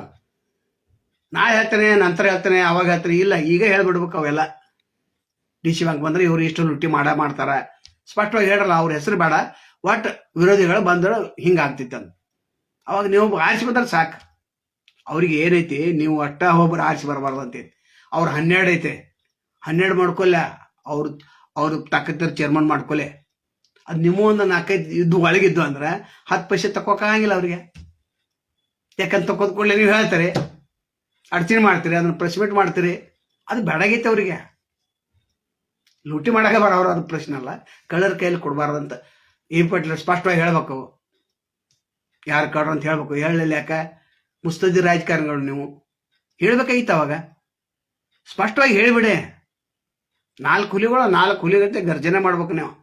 ನಾ ಹೇಳ್ತೇನೆ, ನಂತರ ಹೇಳ್ತೇನೆ, ಅವಾಗ ಹೇಳ್ತೇನೆ, ಇಲ್ಲ, ಈಗ ಹೇಳ್ಬಿಡ್ಬೇಕು ಅವೆಲ್ಲ. ಡಿ ಸಿ ಬ್ಯಾಂಕ್ ಬಂದ್ರೆ ಇವ್ರು ಇಷ್ಟು ಲುಟ್ಟಿ ಮಾಡ ಮಾಡ್ತಾರ. ಸ್ಪಷ್ಟವಾಗಿ ಹೇಳಲ್ಲ ಅವ್ರ ಹೆಸರು ಬೇಡ. ಒಟ್ ವಿರೋಧಿಗಳು ಬಂದ್ರೆ ಅಂತ ಅವಾಗ ನೀವು ಆರಿಸಿ ಬಂದ್ರೆ ಸಾಕು. ಅವ್ರಿಗೆ ಏನೈತಿ, ನೀವು ಅಟ್ಟ ಒಬ್ಬರು ಆರಿಸಿ ಬರಬಾರ್ದು ಅಂತೈತಿ ಅವ್ರು ಹನ್ನೆರಡು ಐತೆ. ಹನ್ನೆರಡು ಮಾಡ್ಕೊಲ್ಲ ಅವ್ರು, ಅವ್ರ ತಕ್ಕ ಚೇರ್ಮನ್ ಮಾಡ್ಕೊಲೆ ಅದು ನಿಮ್ಮ ಒಂದು ನಾಲ್ಕೈದು ಇದ್ದು ಒಳಗಿದ್ದು ಅಂದ್ರೆ ಹತ್ತು ಪೈಸೆ ತಕ್ಕೋಕ್ಕಾಗಿಲ್ಲ ಅವ್ರಿಗೆ. ಯಾಕಂತ ತಕ್ಕೋದ್ ನೀವು ಹೇಳ್ತಾರೆ, ಅಡ್ಚಣೆ ಮಾಡ್ತೀರಿ, ಅದನ್ನ ಪ್ರೆಸ್ಮೆಂಟ್ ಮಾಡ್ತೀರಿ, ಅದು ಬೇಡಾಗೈತೆ ಅವ್ರಿಗೆ. ಲೂಟಿ ಮಾಡಕ್ಕೆ ಬರೋರು ಅದು ಪ್ರಶ್ನೆ ಅಲ್ಲ. ಕಳ್ಳರ ಕೈಯಲ್ಲಿ ಕೊಡಬಾರ್ದಂತ ಈ ಪಟ್ಲ ಸ್ಪಷ್ಟವಾಗಿ ಹೇಳ್ಬೇಕು. ಯಾರು ಕಳ್ರು ಅಂತ ಹೇಳ್ಬೇಕು. ಹೇಳಲಿಲ್ಲ ಯಾಕೆ? ಮುಸ್ತದಿ ರಾಜಕಾರಣಿಗಳು ನೀವು. ಹೇಳ್ಬೇಕಾಗಿತ್ತು ಅವಾಗ. ಸ್ಪಷ್ಟವಾಗಿ ಹೇಳಿಬಿಡಿ. ನಾಲ್ಕು ಹುಲಿಗಳು ನಾಲ್ಕು ಹುಲಿಗಂತೆ ಗರ್ಜನೆ ಮಾಡ್ಬೇಕು ನೀವು.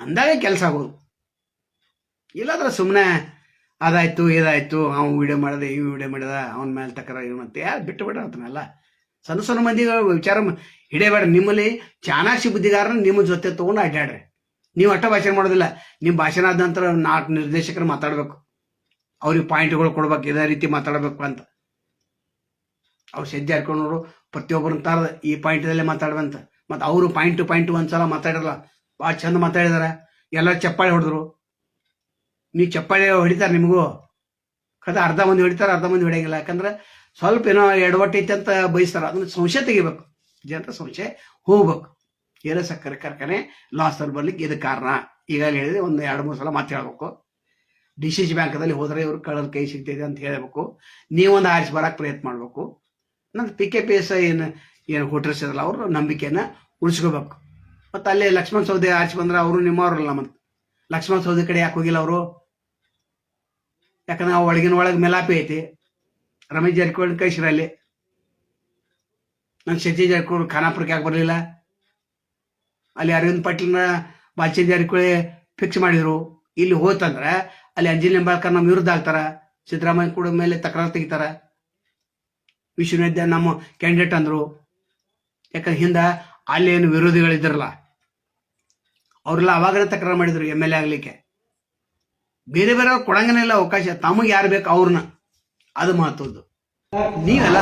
ಅಂದಾಗ ಕೆಲಸ ಆಗೋದು. ಇಲ್ಲಾಂದ್ರೆ ಸುಮ್ಮನೆ ಅದಾಯ್ತು, ಇದಾಯ್ತು, ಅವ್ನು ವಿಡಿಯೋ ಮಾಡಿದೆ ಈ ವಿಡಿಯೋ ಮಾಡಿದ, ಅವನ ಮೇಲೆ ತಕರ ಇವ್ ಮತ್ತೆ ಯಾರು ಬಿಟ್ಟು ಬಿಡ್ರಿ ಅದನ್ನೆಲ್ಲ ಸಣ್ಣ ಸಣ್ಣ ಮಂದಿಗಳು ವಿಚಾರ ಹಿಡಿಯಬೇಡ ನಿಮ್ಮಲ್ಲಿ ಚಾಣಾಕ್ಷಿ ಬುದ್ಧಿಗಾರನ ನಿಮ್ಮ ಜೊತೆ ತಗೊಂಡು ಅಡ್ಡಾಡ್ರಿ ನೀವು ಅಟ್ಟ ಭಾಷಣ ಮಾಡೋದಿಲ್ಲ. ನಿಮ್ಮ ಭಾಷಣ ಆದ ನಂತರ ನಾಲ್ಕು ನಿರ್ದೇಶಕರು ಮಾತಾಡಬೇಕು. ಅವ್ರಿಗೆ ಪಾಯಿಂಟ್ಗಳು ಕೊಡ್ಬೇಕು. ಇದೇ ರೀತಿ ಮಾತಾಡಬೇಕು ಅಂತ. ಅವ್ರು ಸಜ್ಜೆ ಹಾಕೊಂಡ್ರು ಪ್ರತಿಯೊಬ್ಬರನ್ನ ತಾರದ, ಈ ಪಾಯಿಂಟಲ್ಲೇ ಮಾತಾಡುವಂತ ಮತ್ತು ಅವರು ಪಾಯಿಂಟ್ ಟು ಪಾಯಿಂಟ್ ಒಂದ್ಸಲ ಮಾತಾಡಿರಲ್ಲ. ಭಾಳ ಚಂದ ಮಾತಾಡಿದಾರೆ. ಎಲ್ಲ ಚಪ್ಪಾಳೆ ಹೊಡೆದ್ರು. ನೀವು ಚಪ್ಪಾಳೆ ಹೊಡಿತಾರೆ ನಿಮಗೂ. ಕದ ಅರ್ಧ ಮಂದಿ ಹೊಡಿತಾರೆ, ಅರ್ಧ ಮಂದಿ ಹೊಡೆಯಂಗಿಲ್ಲ. ಯಾಕಂದ್ರೆ ಸ್ವಲ್ಪ ಏನೋ ಎಡವಟ್ಟೈತೆ ಅಂತ ಬಯಸ್ತಾರೆ. ಅದನ್ನ ಸಂಶಯ ತೆಗಿಬೇಕು. ಜನರ ಸಂಶಯ ಹೋಗ್ಬೇಕು. ಏರೋ ಸಕ್ಕರೆ ಕಾರ್ಖಾನೆ ಲಾಸ್ ಅಲ್ಲಿ ಬರ್ಲಿಕ್ಕೆ ಇದು ಕಾರಣ. ಈಗಾಗಲೇ ಹೇಳಿದ್ರೆ ಒಂದು ಎರಡು ಮೂರು ಸಲ ಮಾತು ಹೇಳ್ಬೇಕು. ಡಿ ಸಿ ಸಿ ಬ್ಯಾಂಕದಲ್ಲಿ ಹೋದ್ರೆ ಇವರು ಕಳ್ಳದ ಕೈ ಸಿಗ್ತಿದೆ ಅಂತ ಹೇಳಬೇಕು. ನೀವೊಂದು ಆರಿಸಿ ಬರಕ್ಕೆ ಪ್ರಯತ್ನ ಮಾಡಬೇಕು. ನಂದು ಪಿ ಕೆ ಪಿ ಎಸ್ ಏನು ಏನು ಹುಟ್ಟಿಸಿದ್ರಲ್ಲ ಅವರು ನಂಬಿಕೆಯನ್ನು ಉಳಿಸ್ಕೋಬೇಕು. ಮತ್ತು ಅಲ್ಲಿ ಲಕ್ಷ್ಮಣ ಸೌದೆ ಆಚೆ ಬಂದ್ರೆ ಅವರು ನಿಮ್ಮವ್ರಲ್ಲ ಮತ್ತೆ. ಲಕ್ಷ್ಮಣ ಸೌದೆ ಕಡೆ ಯಾಕೆ ಹೋಗಿಲ್ಲ ಅವರು? ಯಾಕಂದ್ರೆ ಒಳಗಿನ ಒಳಗೆ ಮೆಲಾಪಿ ಐತಿ. ರಮೇಶ್ ಜಾರಕಿಹೊಳಿ ಅಲ್ಲಿ. ನಂಗೆ ಶಶಿ ಜಾರಕಿಹೊಳಿ ಖಾನಾಪುರಕ್ಕೆ ಯಾಕೆ ಬರಲಿಲ್ಲ? ಅಲ್ಲಿ ಅರವಿಂದ್ ಪಾಟೀಲ್ನ ಬಾಲ್ಚಿ ಜಾರಕಿಹೊಳಿ ಫಿಕ್ಸ್ ಮಾಡಿದ್ರು. ಇಲ್ಲಿ ಹೋತಂದ್ರೆ ಅಲ್ಲಿ ಅಂಜಲಿ ನಿಂಬಾಳ್ಕರ್ ನಮ್ಮ ವಿರುದ್ಧ ಆಗ್ತಾರ. ಸಿದ್ದರಾಮಯ್ಯ ಕೂಡ ಮೇಲೆ ತಕರಾರು ತೆಗಿತಾರ. ವಿಶ್ವವಿದ್ಯ ನಮ್ಮ ಕ್ಯಾಂಡಿಡೇಟ್ ಅಂದ್ರು. ಯಾಕಂದ್ರೆ ಹಿಂದ ಅಲ್ಲಿ ಏನು ವಿರೋಧಿಗಳಿದ್ರಲ್ಲ ಅವರೆಲ್ಲ ಅವಾಗಲೇ ತಕರಾರು ಮಾಡಿದ್ರು ಎಂ ಎಲ್ ಎ ಆಗ್ಲಿಕ್ಕೆ. ಬೇರೆ ಬೇರೆ ಕೊಡಂಗನೇ ಇಲ್ಲ ಅವಕಾಶ ತಮಗೆ ಯಾರು ಬೇಕು ಅವ್ರನ್ನ. ಅದು ಮಹತ್ವದ್ದು. ನೀವೆಲ್ಲ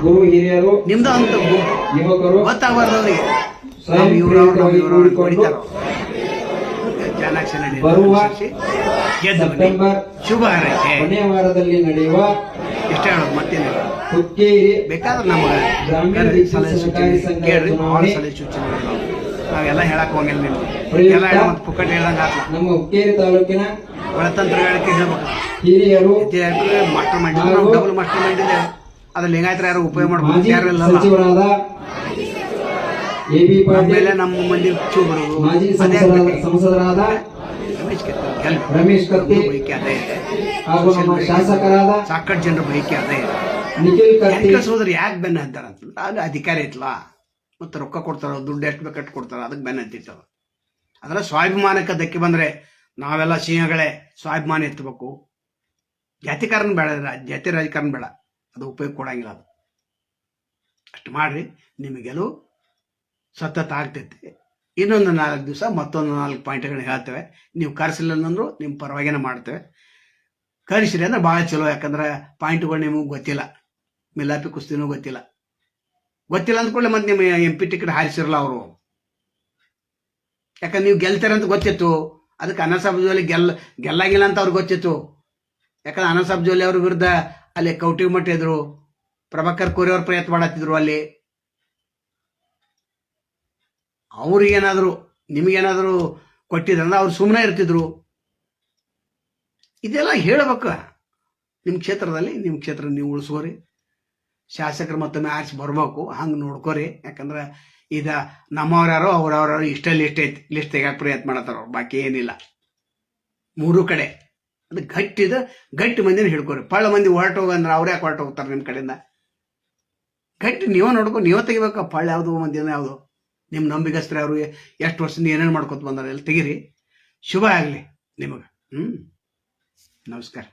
ಗುರು ಹಿರಿಯರು ನಿಮ್ದು ಅಂತ ಯುವಕರು ಗೊತ್ತಾಗಬಾರ್ದು ಅವರಿಗೆ. ಬರುವ. ಸೆಪ್ಟೆಂಬರ್ ಶುಭ ಹಾರೈಕೆ. ಕೊನೆಯ ವಾರದಲ್ಲಿ ನಡೆಯುವ ಇಷ್ಟ ಹೇಳೋದು ಮತ್ತೇನಿಲ್ಲ. ಹುಕ್ಕೇರಿ ಬೇಕಾದ್ರೆ ನಮಗೆ ಗ್ರಾಮೀಣ ಸಲಹೆ ಸಹಕಾರಿ ಸೂಚನೆ ಸಂಘ ಕೇಳ್ರಿ ಭಾಳ ಸಲಹೆ ಸೂಚನೆಗಳು ನಾವೆಲ್ಲ ಹೇಳಕ್ ಹೋಗಿಲ್ಲ ನಿಮ್ಗೆ. ಪ್ರಯುಕ್ತ ಎಲ್ಲ ಹೇಳ ಮತ್ತೆ ಪುಕ್ಕಟ್ ಹೇಳ್ದಂಗೆ ಆತ್ಲ ನಮ್ಮ ಹುಕ್ಕೇರಿ ತಾಲೂಕಿನ ಒಳತಂತ್ರ ಹೇಳಿಕೆ ಹೇಳ್ಬೇಕು. ಹಿರಿಯರು ಮಾಸ್ಟರ್ ಮೈಂಡ್ ಹಾಗೂ ನಾವು ಡಬಲ್ ಮಾಸ್ಟರ್ ಮೈಂಡ್ ಇದೆ ಅದ್ರ ಲಿಂಗಾಯತರ ಯಾರು ಉಪಯೋಗ ಮಾಡ್ಬೋದು ಯಾರು ಇಲ್ಲ ಸಚಿವರಾದ ಎ ಬಿ ಪಾಟೀಲ್ ನಮ್ಮ ಮಂದಿ ಚೂ ಬರೋದು ಮಾಜಿ ಸಂಸದರಾದ ರಮೇಶ್ ಕತ್ತಿ ಹಾಗೂ ನಮ್ಮ ಶಾಸಕರಾದ ಸಾಕಷ್ಟು ಜನರ ಬೈಕ್ ಅದೇ. ಇದೆ ನಿಖಿಲ್ ಸೋದರ ಯಾಕೆ ಬೆನ್ನ ಹತ್ತಾರ ಅಂತಂದ್ರೆ ಅದು ಅಧಿಕಾರ ಐತ್ಲಾ ಮತ್ತೆ ರೊಕ್ಕ ಕೊಡ್ತಾರ ದುಡ್ಡು ಎಷ್ಟು ಬೇಕು ಕೊಡ್ತಾರ ಅದಕ್ಕೆ ಬೆನ್ನ ಹತ್ತಿತ್ತವ ಅದರ ಸ್ವಾಭಿಮಾನಕ್ಕೆ ಧಕ್ಕೆ ಬಂದ್ರೆ ನಾವೆಲ್ಲ ಸಿಂಹಗಳೇ ಸ್ವಾಭಿಮಾನ ಎತ್ತಬೇಕು. ಜಾತಿಕಾರನ ಬೇಡ ಜಾತಿ ರಾಜಕಾರಣ ಬೇಡ. ಅದು ಉಪಯೋಗ ಕೊಡಂಗಿಲ್ಲ ಅದು. ಅಷ್ಟು ಮಾಡ್ರಿ ನಿಮಗೆಲ್ಲೂ ಸತತ ಆಗ್ತೈತಿ. ಇನ್ನೊಂದು ನಾಲ್ಕು ದಿವಸ ಮತ್ತೊಂದು ನಾಲ್ಕು ಪಾಯಿಂಟ್ಗಳನ್ನ ಹೇಳ್ತೇವೆ. ನೀವು ಕರೆಸಿಲ್ಲ ಅಂದ್ರು ನಿಮ್ಮ ಪರವಾಗಿನ ಮಾಡ್ತೇವೆ. ಕರೆಸಿರಿ ಅಂದ್ರೆ ಭಾಳ ಚಲೋ ಯಾಕಂದ್ರೆ ಪಾಯಿಂಟ್ಗಳು ನಿಮಗೆ ಗೊತ್ತಿಲ್ಲ. ಮಿಲಾಪಿ ಕುಸ್ತಿನೂ ಗೊತ್ತಿಲ್ಲ. ಗೊತ್ತಿಲ್ಲ ಅಂದ್ಕೊಳ್ಳಿ ಮತ್ತೆ ನಿಮ್ಮ ಎಂ ಪಿ ಟಿಕೆಟ್ ಹಾರಿಸಿರಲ್ಲ ಅವರು. ಯಾಕಂದ್ರೆ ನೀವು ಗೆಲ್ತಾರಂತ ಗೊತ್ತಿತ್ತು. ಅದಕ್ಕೆ ಅನಸಾಬ್ ಜೋಲಿ ಗೆಲ್, ಗೆಲ್ಲಾಗಿಲ್ಲ ಅಂತ ಅವ್ರಿಗೆ ಗೊತ್ತಿತ್ತು. ಯಾಕಂದ್ರೆ ಅನಸಾಬ್ ಜೋಲಿ ಅವ್ರ ವಿರುದ್ಧ ಅಲ್ಲಿ ಕೌಟಿಗೆ ಮಟ್ಟಿದ್ರು ಪ್ರಭಾಕರ್ ಕೋರಿ ಪ್ರಯತ್ನ ಮಾಡತ್ತಿದ್ರು ಅಲ್ಲಿ. ಅವ್ರಿಗೇನಾದ್ರು, ನಿಮಗೇನಾದ್ರು ಕೊಟ್ಟಿದ್ರಂದ್ರೆ ಅವ್ರು ಸುಮ್ಮನೆ ಇರ್ತಿದ್ರು. ಇದೆಲ್ಲ ಹೇಳಬೇಕು. ನಿಮ್ಮ ಕ್ಷೇತ್ರದಲ್ಲಿ ನಿಮ್ಮ ಕ್ಷೇತ್ರ ನೀವು ಉಳಿಸ್ಕೋರಿ. ಶಾಸಕರು ಮತ್ತೊಮ್ಮೆ ಆರಿಸಿ ಬರ್ಬೇಕು, ಹಂಗೆ ನೋಡ್ಕೋರಿ. ಯಾಕಂದ್ರೆ ಇದ ನಮ್ಮವ್ರು ಯಾರೋ ಅವ್ರವ್ರ ಇಷ್ಟ ಲಿಸ್ಟ್ ಐತಿ ಲಿಸ್ಟ್ ತೆಗಿಯಕ್ಕೆ ಪ್ರಯತ್ನ ಮಾಡತ್ತಾರ ಅವ್ರು, ಬಾಕಿ ಏನಿಲ್ಲ. ಮೂರು ಕಡೆ. ಅದು ಗಟ್ಟಿದ ಗಟ್ಟಿ ಮಂದಿನ ಹಿಡ್ಕೋರಿ. ಪಳ್ಳ ಮಂದಿ ಹೊರಟು ಹೋಗಂದ್ರೆ ಅವ್ರು ಯಾಕೆ ಹೊರಟು ಹೋಗ್ತಾರೆ ನಿಮ್ಮ ಕಡೆಯಿಂದ? ಗಟ್ಟಿ ನೀವು ನೋಡ್ಕೊ, ನೀವು ತೆಗಿಬೇಕು? ಪಳ್ಳ ಯಾವುದು ಮಂದಿನ ಯಾವುದು. ನಿಮ್ಮ ನಂಬಿಕಸ್ತ್ರ ಅವರು ಎಷ್ಟು ವರ್ಷದಿಂದ ಏನೇನು ಮಾಡ್ಕೊತ ಬಂದಾರ ಅಲ್ಲಿ ತೆಗೀರಿ. ಶುಭ ಆಗಲಿ ನಿಮಗೆ. ಹ್ಞೂ ನಮಸ್ಕಾರ.